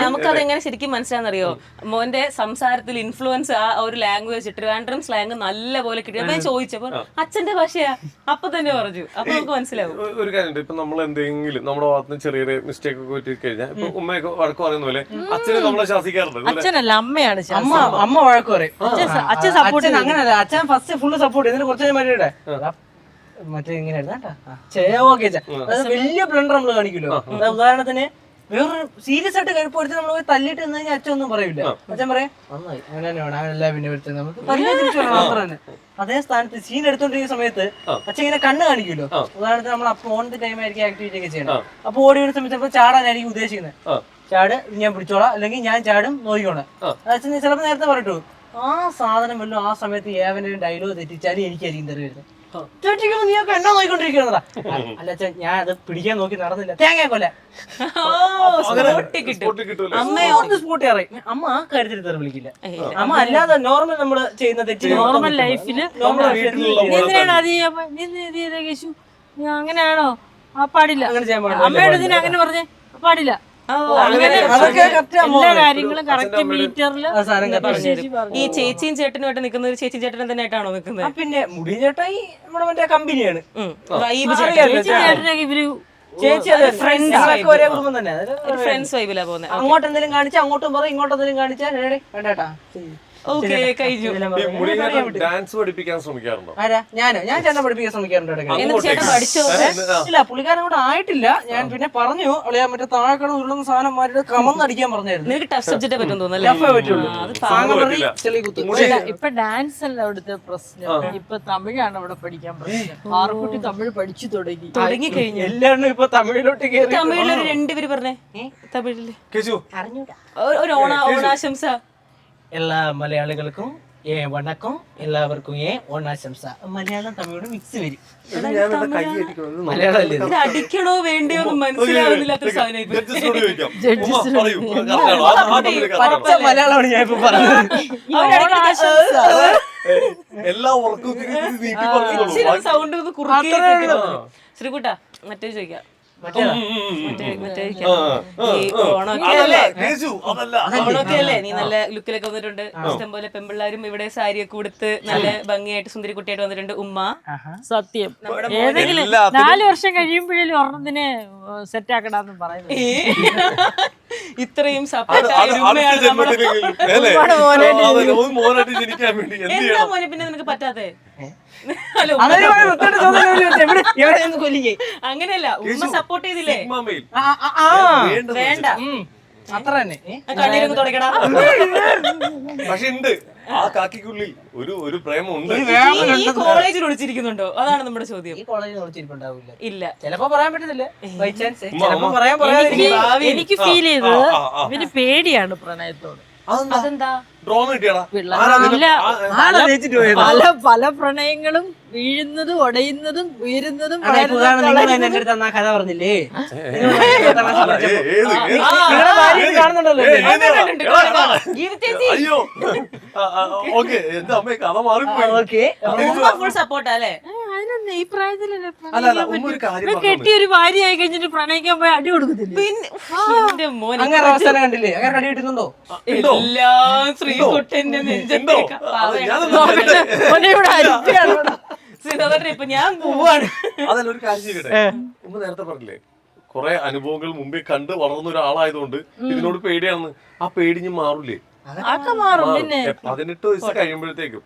Speaker 4: നമുക്കത് എങ്ങനെ ശരിക്കും മനസ്സിലാണെന്നറിയോ മോന്റെ സംസാരത്തിൽ ഇൻഫ്ലുവൻസ് ആ ഒരു ലാംഗ്വേജ് ട്രിവാൻഡ്രം സ്ലാങ് നല്ല പോലെ കിട്ടി. ഞാൻ ചോദിച്ചപ്പോ അച്ഛന്റെ ഭാഷയാ. അപ്പൊ തന്നെ പറഞ്ഞു. അപ്പൊ നമുക്ക് മനസ്സിലാവും.
Speaker 2: ഒരു കാര്യമുണ്ട് ഇപ്പൊ നമ്മൾ എന്തെങ്കിലും നമ്മുടെ ഭാഗത്ത് ചെറിയൊരു ചെറിയ മിസ്റ്റേക്ക് ഒക്കെ പറ്റി കഴിഞ്ഞാൽ ഇപ്പൊ ഉമ്മയൊക്കെ വഴക്ക് പറയുന്ന പോലെ അച്ഛനെ നമ്മളെ ശാസിക്കാറുണ്ട് അല്ലേ?
Speaker 3: അച്ഛനല്ല അമ്മയാണ്
Speaker 1: അമ്മ അമ്മ വഴക്ക് പറയും.
Speaker 3: അച്ഛൻ സപ്പോർട്ട് അങ്ങനെ
Speaker 1: അച്ഛൻ അങ്ങനല്ല അച്ഛൻ ഫസ്റ്റ് ഫുള്ള് സപ്പോർട്ട് എന്നിട്ട് കുറച്ച് നേരം മറ്റേ ഇങ്ങനെ ഓക്കെ വലിയ ബ്ലണ്ടർ നമ്മൾ കാണിക്കുമല്ലോ. ഉദാഹരണത്തിന് വേറൊരു സീരിയസ് ആയിട്ട് കഴിപ്പ് എടുത്ത് നമ്മൾ തല്ലിട്ട് നിന്ന് കഴിഞ്ഞാൽ അച്ഛൻ ഒന്നും പറയില്ല അച്ഛൻ പറയും നന്നായി അങ്ങനെ തന്നെ വേണം അവനെല്ലാം പിന്നെ നമുക്ക് തന്നെ. അതേ സ്ഥാനത്ത് സീൻ എടുത്തോണ്ടിരിക്കുന്ന സമയത്ത് അച്ഛൻ ഇങ്ങനെ കണ്ണ് കാണിക്കുമല്ലോ. ഉദാഹരണത്തിന് നമ്മൾ അപ്പോൾ ദി ടൈം ആയിരിക്കും ആക്ടിവിറ്റി ഒക്കെ ചെയ്യണം അപ്പൊ ഓടി വരുന്ന സമയത്ത് ചിലപ്പോൾ ചാടാനായിരിക്കും ഉദ്ദേശിക്കുന്നത്. ചാട് ഞാൻ പിടിച്ചോളാം. അല്ലെങ്കിൽ ഞാൻ ചാടും നോക്കിക്കോളാം. അച്ഛൻ ചിലപ്പോൾ നേരത്തെ പറയട്ടു ആ സാധനം വല്ലതും ആ സമയത്ത് ഏവനും ഡയലോഗ് തെറ്റിച്ചാലും എനിക്കായിരിക്കും തെറി വരുന്നത്. ചേച്ചിക്ക് നീയൊക്കെ എന്നാ നോക്കിക്കൊണ്ടിരിക്കുന്നതാ? അല്ല അച്ഛൻ ഞാൻ അത് പിടിക്കാൻ നോക്കി നടന്നില്ല. തേങ്ങ. അമ്മ സ്പോട്ടി അറിയും അമ്മ ആ കാര്യത്തിൽ തെറി വിളിക്കില്ല. അമ്മ അല്ലാതെ നോർമൽ നമ്മൾ ചെയ്യുന്ന തെറ്റ്
Speaker 3: നോർമൽ ലൈഫിൽ അങ്ങനെയാണോ? ആ പാടില്ല.
Speaker 1: അങ്ങനെ ചെയ്യാൻ പാടില്ല.
Speaker 3: അമ്മയോട് അങ്ങനെ പറഞ്ഞേ? പാടില്ല.
Speaker 4: ഈ ചേച്ചിയും ചേട്ടനുമായിട്ട് നിൽക്കുന്ന ഒരു ചേച്ചിയും ചേട്ടനും തന്നെ ആയിട്ടാണോ നിൽക്കുന്നത്?
Speaker 1: പിന്നെ മുടി ചേട്ടായിട്ടാണ് നമ്മുടെ മറ്റേ കമ്പനിയാണ്.
Speaker 4: വൈബ്
Speaker 1: അറിയാലോ,
Speaker 3: ചേട്ടനൊക്കെ
Speaker 1: ഇവർ ഫ്രണ്ട്സ്
Speaker 4: vibe.
Speaker 1: ഒരേ കുടുംബം തന്നെ.
Speaker 4: ഫ്രണ്ട്സ് വൈബിലാ പോകുന്നത്
Speaker 1: അങ്ങോട്ട് എന്തെങ്കിലും കാണിച്ചാൽ അങ്ങോട്ടും പറയും ഇങ്ങോട്ട് എന്തെങ്കിലും കാണിച്ചാൽ വേണ്ടാട്ടാ.
Speaker 4: ഓക്കെ കഴിഞ്ഞു.
Speaker 2: ഡാൻസ് പഠിപ്പിക്കാൻ ശ്രമിക്കാറുണ്ടോ?
Speaker 1: ആരാ? ഞാനോ? ഞാൻ ചേട്ടനെ പഠിപ്പിക്കാൻ ശ്രമിക്കാറുണ്ട്.
Speaker 4: ചേട്ടൻ പഠിച്ചോ?
Speaker 1: ഇല്ല പുള്ളിക്കാരൻ കൂടെ ആയിട്ടില്ല. ഞാൻ പിന്നെ പറഞ്ഞു അളിയാ മറ്റേ താഴെക്കട ഉരുളുന്ന സാധനം മാറ്റി കമന്നടിക്കാൻ പറഞ്ഞായിരുന്നു.
Speaker 4: നിനക്ക് ടഫ് സബ്ജക്റ്റേ പറ്റും തോന്നുന്നല്ലേ
Speaker 3: ഇപ്പൊ ഡാൻസ് അല്ല അവിടുത്തെ പ്രശ്നം. ഇപ്പൊ തമിഴാണ് അവിടെ പഠിക്കാൻ പ്രശ്നം. ആറുകുട്ടി തമിഴ് പഠിച്ചു തുടങ്ങി.
Speaker 4: തുടങ്ങി കഴിഞ്ഞു.
Speaker 1: എല്ലാവരും ഇപ്പൊ തമിഴിലോട്ട്
Speaker 4: തമിഴിലൊരു രണ്ടുപേര് പറഞ്ഞേ.
Speaker 2: തമിഴിൽ.
Speaker 4: ഒരു- ഒരു ഓണ ഓണാശംസ.
Speaker 1: എല്ലാ മലയാളികൾക്കും ഏ വണക്കം എല്ലാവർക്കും ഏ ഓണാശംസ മലയാളം തമിഴോട് മിക്സ് വരും മലയാളം അല്ലേ ഇത്?
Speaker 4: അടിക്കണോ വേണ്ടയോ എന്ന് സാധനം
Speaker 2: ആണോ?
Speaker 1: പച്ച മലയാളമാണ് ഞാൻ ഇപ്പൊ പറഞ്ഞത്
Speaker 2: എല്ലാ ഉറക്കവും.
Speaker 4: ഇച്ചിരി സൗണ്ട് ഒന്ന് കുറുക്കി ശ്രീകുട്ട മറ്റേ ചോദിക്കാം ഓണമൊക്കെ അല്ലേ? നീ നല്ല ലുക്കിലൊക്കെ വന്നിട്ടുണ്ട്. ഇഷ്ടംപോലെ പെമ്പിള്ളാരും ഇവിടെ സാരിയൊക്കെ ഉടുത്ത് നല്ല ഭംഗിയായിട്ട് സുന്ദരി കുട്ടിയായിട്ട് വന്നിട്ടുണ്ട്. ഉമ്മ.
Speaker 3: സത്യം. ഏതെങ്കിലും നാല് വർഷം കഴിയുമ്പോഴേലും ഒരെണ്ണത്തിന് സെറ്റ് ആക്കടാന്ന് പറയുന്നത്?
Speaker 4: ഇത്രയും
Speaker 2: എന്ത്
Speaker 4: മോനെ പിന്നെ നിനക്ക് അങ്ങനെയല്ല ഉമ്മ സപ്പോർട്ട് ചെയ്തില്ലേ? വേണ്ട.
Speaker 1: അത്ര തന്നെ.
Speaker 4: കണ്ണീരൊന്ന് തുടക്കടാ
Speaker 2: പക്ഷെ ഉണ്ട്. ആ കാക്കിക്കുള്ളിൽ ഒരു ഒരു പ്രേമം ഉണ്ട്
Speaker 4: ഈ- കോളേജിൽ ഒളിച്ചിരിക്കുന്നുണ്ടോ അതാണ് നമ്മുടെ ചോദ്യം.
Speaker 1: ഈ കോളേജിൽ വിളിച്ചിരിപ്പുണ്ടാവില്ല.
Speaker 4: ഇല്ല.
Speaker 1: ചിലപ്പോ പറയാൻ പറ്റത്തില്ല. ബൈ ചാൻസ് ചിലപ്പോ പറയാൻ പറയാതിരിക്കും
Speaker 3: എനിക്ക് ഫീൽ ചെയ്തത്. ഇവന് പേടിയാണ് പ്രണയത്തോട്.
Speaker 2: അതെന്താ? ഡ്രോൺ കിട്ടിയടാ.
Speaker 3: പല പല പ്രണയങ്ങളും വീഴുന്നതും ഉടയുന്നതും ഉയരുന്നതും
Speaker 1: നിങ്ങൾ കഥ പറഞ്ഞില്ലേ?
Speaker 3: ഈ പ്രായത്തിലല്ലേ
Speaker 2: അല്ല അല്ല കാര്യം
Speaker 3: ഇവൻ
Speaker 2: പറഞ്ഞു
Speaker 3: കെട്ടി ഒരു ഭാര്യയായി കഴിഞ്ഞിട്ട് പ്രണയിക്കാൻ പോയി അടി കൊടുക്കത്തില്ല?
Speaker 4: പിന്നെ മോനെ
Speaker 1: അങ്ങനെ അവസാനം കണ്ടില്ലേ? അങ്ങനെ അടി കിട്ടുന്നുണ്ടോ?
Speaker 4: എല്ലാം ശ്രീകുട്ടന്റെ
Speaker 2: ഞാനൊന്നും
Speaker 3: ഇവിടെ ഇവിടെ.
Speaker 4: ശ്രീധരൻ ഞാൻ പോവാണ്.
Speaker 2: അതല്ല ഒരു കാര്യം ചെയ്യട്ടെ? ഉമ്മ നേരത്തെ പറഞ്ഞില്ലേ കുറെ അനുഭവങ്ങൾ മുമ്പേ കണ്ട് വളർന്ന ഒരാളായതുകൊണ്ട് ഇതിനോട് പേടിയാണ് ആ പേടി ഇനി മാറൂലേ?
Speaker 3: മാറും പിന്നെ.
Speaker 2: എ, പതിനെട്ട് വയസ്സ് കഴിയുമ്പോഴത്തേക്കും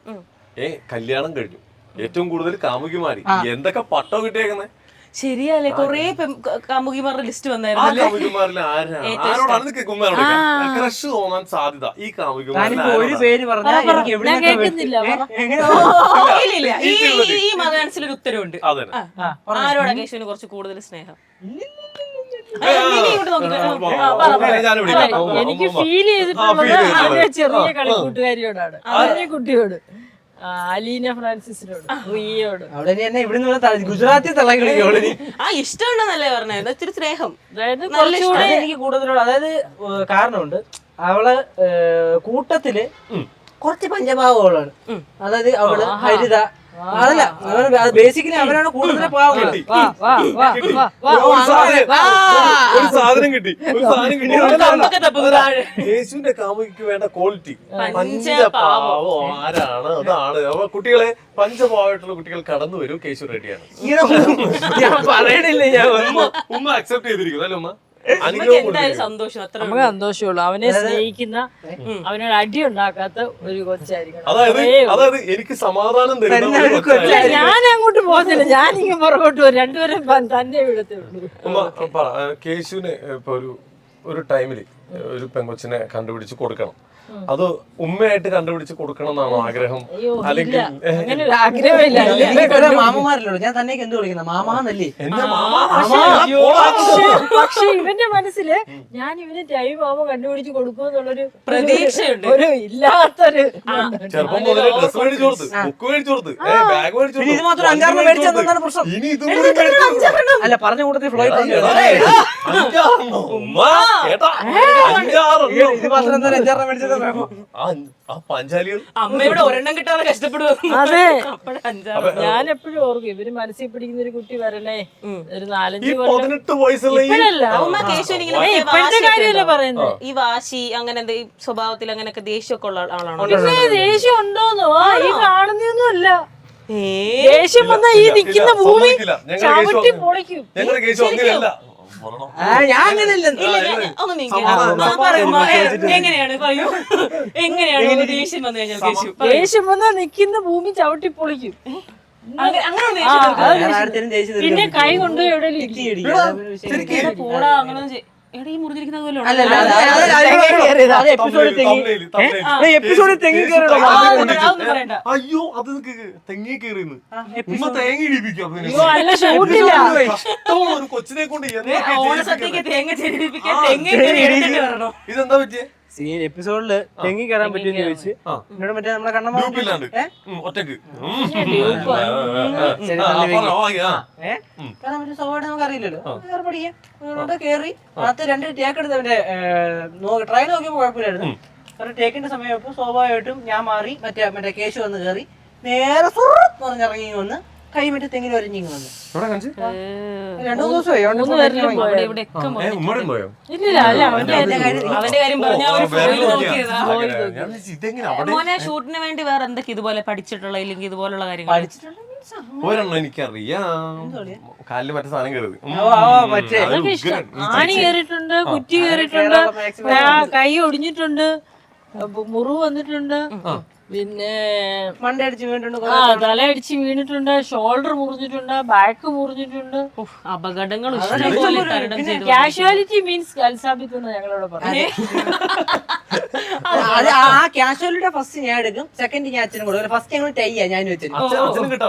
Speaker 2: ഏ കല്യാണം കഴിഞ്ഞു. ഏറ്റവും കൂടുതൽ കാമുകിമാരി. എന്തൊക്കെ പട്ടോ കിട്ടിയേക്കുന്നേ?
Speaker 4: ശരിയല്ലേ കൊറേ കാമുകിമാരുടെ ലിസ്റ്റ് വന്നായിരുന്നു
Speaker 2: ക്രഷ് തോന്നാൻ സാധ്യത ഈ
Speaker 1: ഒരു പേര് പറഞ്ഞാൽ എനിക്ക്
Speaker 3: കേൾക്കുന്നില്ല
Speaker 4: ഇല്ല ഇല്ല ഈ ഉത്തരവുണ്ട്.
Speaker 2: അതെ
Speaker 4: ആ, ആരോടാ കേശുവിന് കുറച്ച് കൂടുതൽ സ്നേഹം?
Speaker 3: എനിക്ക് ഫീൽ ചെയ്തിട്ടുള്ളത് ചെറിയ കളിക്കൂട്ടുകാരിയോടാണ് കുഞ്ഞു കുട്ടിയോട് അലീന ഫ്രാൻസിസിനോട്. റിയോട്
Speaker 1: അവിടെ എന്നെ ഇവിടുന്ന് ഇവിടെ തള്ളി- ഗുജറാത്തിൽ തള്ളി കളിക്കും
Speaker 4: ആ ഇഷ്ടമുണ്ടെന്നല്ലേ പറഞ്ഞത് ഇത്തിരി സ്നേഹം.
Speaker 3: അതായത്
Speaker 4: നല്ല
Speaker 3: കുറച്ചുകൂടെ
Speaker 1: എനിക്ക് കൂടുതലുള്ള അതായത് കാരണമുണ്ട്. അവൾ കൂട്ടത്തിൽ കുറച്ച് പഞ്ചഭാവങ്ങളാണ് അതായത് അവൾ ഹരിത അതല്ല ബേസിക്കലി അവരാണ് കൂടുതൽ പാവങ്ങൾ
Speaker 3: വാ വാ വാ വാ വാ
Speaker 2: ഒരു സാധനം കിട്ടി. ഒരു സാധനം കിട്ടി. യേശുവിന്റെ കാമുകിക്ക് വേണ്ട ക്വാളിറ്റി
Speaker 4: പഞ്ചപാവം.
Speaker 2: ആരാണ്? അതാണ്. അപ്പൊ കുട്ടികളെ പഞ്ചപാവായിട്ടുള്ള കുട്ടികൾ കടന്നു വരും. കേശു റെഡിയാണ്.
Speaker 1: ഞാൻ പറയണില്ല ഞാൻ
Speaker 2: ഉമ്മ. ഉമ്മ അക്സെപ്റ്റ് ചെയ്തിരിക്കുന്നു അല്ലേ ഉമ്മ?
Speaker 4: സന്തോഷം അത്ര
Speaker 3: നമുക്ക് സന്തോഷമുള്ളൂ അവനെ സ്നേഹിക്കുന്ന അവനോട് അടി ഉണ്ടാക്കാത്ത ഒരു കൊച്ചായിരിക്കണം.
Speaker 2: അതായത് അതായത് എനിക്ക് സമാധാനം തരുന്ന ഒരു കൊച്ചായിരിക്കും.
Speaker 3: ഞാൻ അങ്ങോട്ട് പോകുന്നില്ല ഞാനിങ്ങനെ പുറകോട്ട് പോകും രണ്ടുപേരും പ- തന്നെ വിടത്തേ ഉള്ളൂ.
Speaker 2: ഉമ്മ പറ. ഏഹ് കേശുവിന് ഇപ്പൊ ഒരു ഒരു ടൈമിൽ ഒരു പെങ്കൊച്ചിനെ കണ്ടുപിടിച്ച് കൊടുക്കണം. അത് ഉമ്മയായിട്ട് കണ്ടുപിടിച്ച് കൊടുക്കണം എന്നാണോ ആഗ്രഹം. അല്ലെങ്കിൽ
Speaker 1: ഞാൻ തന്നെയൊക്കെ എന്ത് വിളിക്കുന്ന? മാമാന്നല്ലേ?
Speaker 3: പക്ഷേ ഇവന്റെ മനസ്സിൽ ഞാൻ ഇവന് ടൈം മാമ കണ്ടുപിടിച്ച് കൊടുക്കുമെന്നുള്ളൊരു
Speaker 4: പ്രതീക്ഷയുണ്ട്.
Speaker 3: ഒരു ഇല്ലാത്തൊരു
Speaker 2: ചെറുപ്പം മുതലേ ഡ്രസ് മേടിച്ചു കൊടുത്ത് ബുക്ക് മേടിച്ചു കൊടുത്ത് ബാഗ് മേടിച്ചു
Speaker 1: ഇത് മാത്രം. പ്രശ്നം?
Speaker 2: ഇനി ഇതും
Speaker 1: അല്ല പറഞ്ഞ കൂട്ടത്തിൽ
Speaker 2: ഫ്ലോ.
Speaker 1: ഇത് മാത്രം അഞ്ചാറെണ്ണം. മേടിച്ചത്
Speaker 4: അമ്മയുടെ ഒരെണ്ണം കിട്ടാതെ കഷ്ടപ്പെടുന്നു
Speaker 3: അതെ. ഞാൻ എപ്പോഴും ഓർക്കും ഇവർ മനസ്സിൽ പിടിക്കുന്ന ഒരു കുട്ടി വരണേ. ഒരു നാലഞ്ച്
Speaker 2: പതിനെട്ട് വയസ്സുള്ള
Speaker 3: ഇപ്പോഴത്തെ കാര്യമല്ല പറയുന്നത്
Speaker 4: ഈ വാശി അങ്ങനെ സ്വഭാവത്തിൽ അങ്ങനെയൊക്കെ ദേഷ്യമൊക്കെ ഉള്ള ആളാണോ?
Speaker 3: ദേഷ്യം ഉണ്ടോന്നോ? ആ, ഈ കാണുന്നൊന്നും അല്ല ദേഷ്യം വന്നാ ഈ
Speaker 2: നിക്കുന്ന
Speaker 3: നിൽക്കുന്ന ഭൂമി ചവിട്ടി. പൊളിക്കും.
Speaker 1: ഞാൻ
Speaker 4: എങ്ങനെയാണ് പറയൂ? എങ്ങനെയാണ് ദേഷ്യം വന്നു കഴിഞ്ഞാൽ
Speaker 3: ദേഷ്യം വന്നാ നിൽക്കുന്ന ഭൂമി ചവിട്ടി പൊളിക്കും. പിന്നെ കൈ കൊണ്ട്
Speaker 4: എവിടെ പോടാ അങ്ങനെ എടാ ഈ മുറിഞ്ഞിരിക്കുന്നത് പോലെ
Speaker 1: തെങ്ങി കയറിയതാ.
Speaker 4: ആ. അതൊന്നും പറയണ്ട.
Speaker 2: അയ്യോ അത് തെങ്ങി കയറിന്ന് ഉമ്മ
Speaker 1: എപ്പിസോഡ്
Speaker 2: തേങ്ങ ഇടിപ്പിക്കും
Speaker 3: അയ്യോ, അല്ല
Speaker 2: ഇല്ല ഒരു കൊച്ചിനെ കൊണ്ട്
Speaker 4: ഏ,
Speaker 2: എന്തൊക്കെ
Speaker 4: ഓണസദ്യക്ക് തേങ്ങ ചെരിപ്പിക്കാൻ
Speaker 2: ആ,
Speaker 4: തെങ്ങ് കയറി എടുത്തിട്ട് വരണോ
Speaker 2: ഇതെന്താ പറ്റിയേ
Speaker 1: സീൻ എപ്പിസോഡിൽ തെങ്ങി കയറാൻ പറ്റുമെന്ന് ചോദിച്ച്. എന്നോട് മറ്റേ നമ്മളെ കണ്ണമ്മ
Speaker 2: ഗ്രൂപ്പില്ലാണ്ട്
Speaker 1: ഏ?
Speaker 2: ഒറ്റയ്ക്ക്.
Speaker 1: ശരി,
Speaker 2: ആ,
Speaker 1: തള്ളി
Speaker 2: പറഞ്ഞോ, വാങ്ങി, ആ.
Speaker 1: ഏ? കയറാൻ പറ്റും സ്വാഭാവികം നമുക്ക് അറിയില്ലല്ലോ. കയറി പഠിക്കാം കയറി അതിനകത്ത് രണ്ട് ടേക്ക് എടുത്ത് അവന്റെ ട്രൈ നോക്കിയപ്പോ കുഴപ്പമില്ലായിരുന്നു. കാരണം ടേക്കിന്റെ സമയം സ്വാഭാവികമായിട്ടും ഞാൻ മാറി മറ്റേ മറ്റേ കേശു വന്ന് കയറി നേരെ സുറത്ത് പറഞ്ഞിറങ്ങി വന്ന് കൈ മറ്റേ തെങ്ങിൽ ഒരഞ്ഞിങ്ങ് വന്നു
Speaker 2: എവിടെ കാണിച്ച്?
Speaker 1: രണ്ടു മൂന്ന് ദിവസമായി അതുകൊണ്ട്
Speaker 3: മൂന്ന്
Speaker 1: ഇപ്പൊ
Speaker 3: പേരിലും
Speaker 1: ഇറങ്ങി.
Speaker 4: അവിടെ ഇവിടെ ഒക്കെ
Speaker 2: ഏ, ഉമ്മടേം പോയോ
Speaker 3: ഇല്ലില്ല അല്ല അവന്റെ
Speaker 1: അവന്റെ കാര്യം
Speaker 4: അവന്റെ കാര്യം പറഞ്ഞ ഒരു
Speaker 2: വേറെ
Speaker 4: നോക്കിയതാ
Speaker 2: അങ്ങനെ, ഞാൻ അവിടെ
Speaker 4: മോനെ ഷൂട്ടിന് വേണ്ടി വേറെ എന്തൊക്കെ ഇതുപോലെ പഠിച്ചിട്ടുള്ള ഇല്ലെങ്കിൽ ഇതുപോലുള്ള കാര്യങ്ങൾ.
Speaker 2: ഒരെണ്ണം എനിക്കറിയാം കാലിൽ മറ്റേ സാധനം കയറി
Speaker 3: ആണി കയറിയിട്ടുണ്ട് കുറ്റി കയറിയിട്ടുണ്ട് ആ, കൈ ഒടിഞ്ഞിട്ടുണ്ട് മുറിവ് വന്നിട്ടുണ്ട് പിന്നെ
Speaker 1: മണ്ടടിച്ച് വീണിട്ടുണ്ട്
Speaker 3: ആ തലയടിച്ച് വീണിട്ടുണ്ട് ഷോൾഡർ മുറിഞ്ഞിട്ടുണ്ട് ബാക്ക് മുറിഞ്ഞിട്ടുണ്ട്.
Speaker 4: അപകടങ്ങൾ
Speaker 3: കാഷ്വാലിറ്റി മീൻസ് കൽസാബിത്ത് എന്ന് ഞങ്ങളോട് പറഞ്ഞു.
Speaker 1: ആ കാഷ്വാലിറ്റിയുടെ ഫസ്റ്റ് ഞാൻ എടുക്കും സെക്കൻഡ് ഞാൻ അച്ഛനും കൊടുക്കും ഫസ്റ്റ് ഞങ്ങൾ ടൈ ഞാൻ
Speaker 3: വെച്ചിട്ടുണ്ട്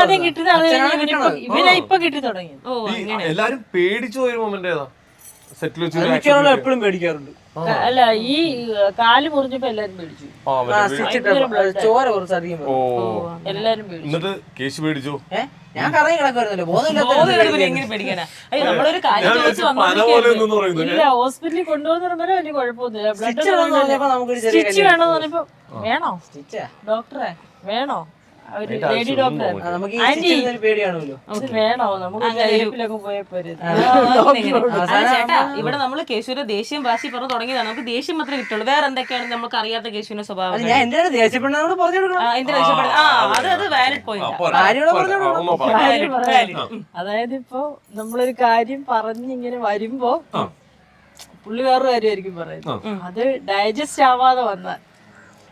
Speaker 3: ആദ്യം കിട്ടുന്നത് ഇവനെ ഇപ്പൊ കിട്ടി തുടങ്ങി.
Speaker 2: എല്ലാരും പേടിച്ചു പോയ മൊമെന്റ് ഏതാ? സെറ്റിൽ വെച്ച്
Speaker 1: എപ്പോഴും പേടിക്കാറുണ്ട്.
Speaker 3: അല്ല ഈ കാൽ മുറിഞ്ഞപ്പോ എല്ലാരും പേടിച്ചു.
Speaker 1: ചോര കുറച്ച് അധികം
Speaker 2: ഓ.
Speaker 1: വരും.
Speaker 3: എല്ലാരും പേടിച്ചു.
Speaker 2: എന്നിട്ട് കേശു പേടിച്ചോ?
Speaker 1: ഏ? ഞാൻ കറങ്ങി കിടക്കുമായിരുന്നല്ലോ ബോധമില്ലാത്ത
Speaker 4: ബോധമില്ലാത്തവര് എങ്ങനെ പേടിക്കാനാ? അയ്യോ നമ്മളൊരു കാര്യം
Speaker 2: ഞാൻ
Speaker 4: ചോദിച്ചു
Speaker 2: വിചാരിച്ചു പന പോലെ
Speaker 4: വന്നോണ്ടിരിക്കുകയായിരുന്നു.
Speaker 2: ഒന്നും പറയുന്നത്
Speaker 3: ഇല്ല ഹോസ്പിറ്റലിൽ കൊണ്ടുപോകുന്ന വലിയ കുഴപ്പമൊന്നുമില്ല.
Speaker 1: സ്റ്റിച്ച് വേണമെന്ന് പറഞ്ഞപ്പോ നമുക്കൊരു ചെറിയ
Speaker 3: സ്റ്റിച്ച് വേണമെന്ന് പറഞ്ഞപ്പോ വേണോ?
Speaker 1: സ്റ്റിച്ചാ?
Speaker 3: ഡോക്ടറെ വേണോ? ലേഡി ഡോക്ടർ
Speaker 1: നമുക്ക്
Speaker 3: ആന്റി.
Speaker 1: പേടിയാണല്ലോ.
Speaker 3: വേണോ? നമുക്ക്
Speaker 4: ചേട്ടാ ഇവിടെ നമ്മൾ കേശുവിന്റെ ദേഷ്യം വാശി പറഞ്ഞു തുടങ്ങിയതാണ്. നമുക്ക് ദേഷ്യം മാത്രമേ കിട്ടുള്ളൂ. വേറെ എന്തൊക്കെയാണ് നമുക്ക് അറിയാത്ത കേശുവിന്റെ സ്വഭാവം?
Speaker 1: അത് ഞാൻ എന്തിനാണ് പറഞ്ഞു കൊടുക്കണം?
Speaker 4: എന്തിനാ ദേഷ്യപ്പെടുന്നത്? ആ അത് അത് വാലിഡ് പോയിന്റ്.
Speaker 3: അതായത് ഇപ്പോ നമ്മളൊരു കാര്യം പറഞ്ഞിങ്ങനെ വരുമ്പോ പുള്ളി വേറൊരു കാര്യമായിരിക്കും പറയുന്നത്. അത് ഡൈജസ്റ്റ് ആവാതെ വന്നാൽ.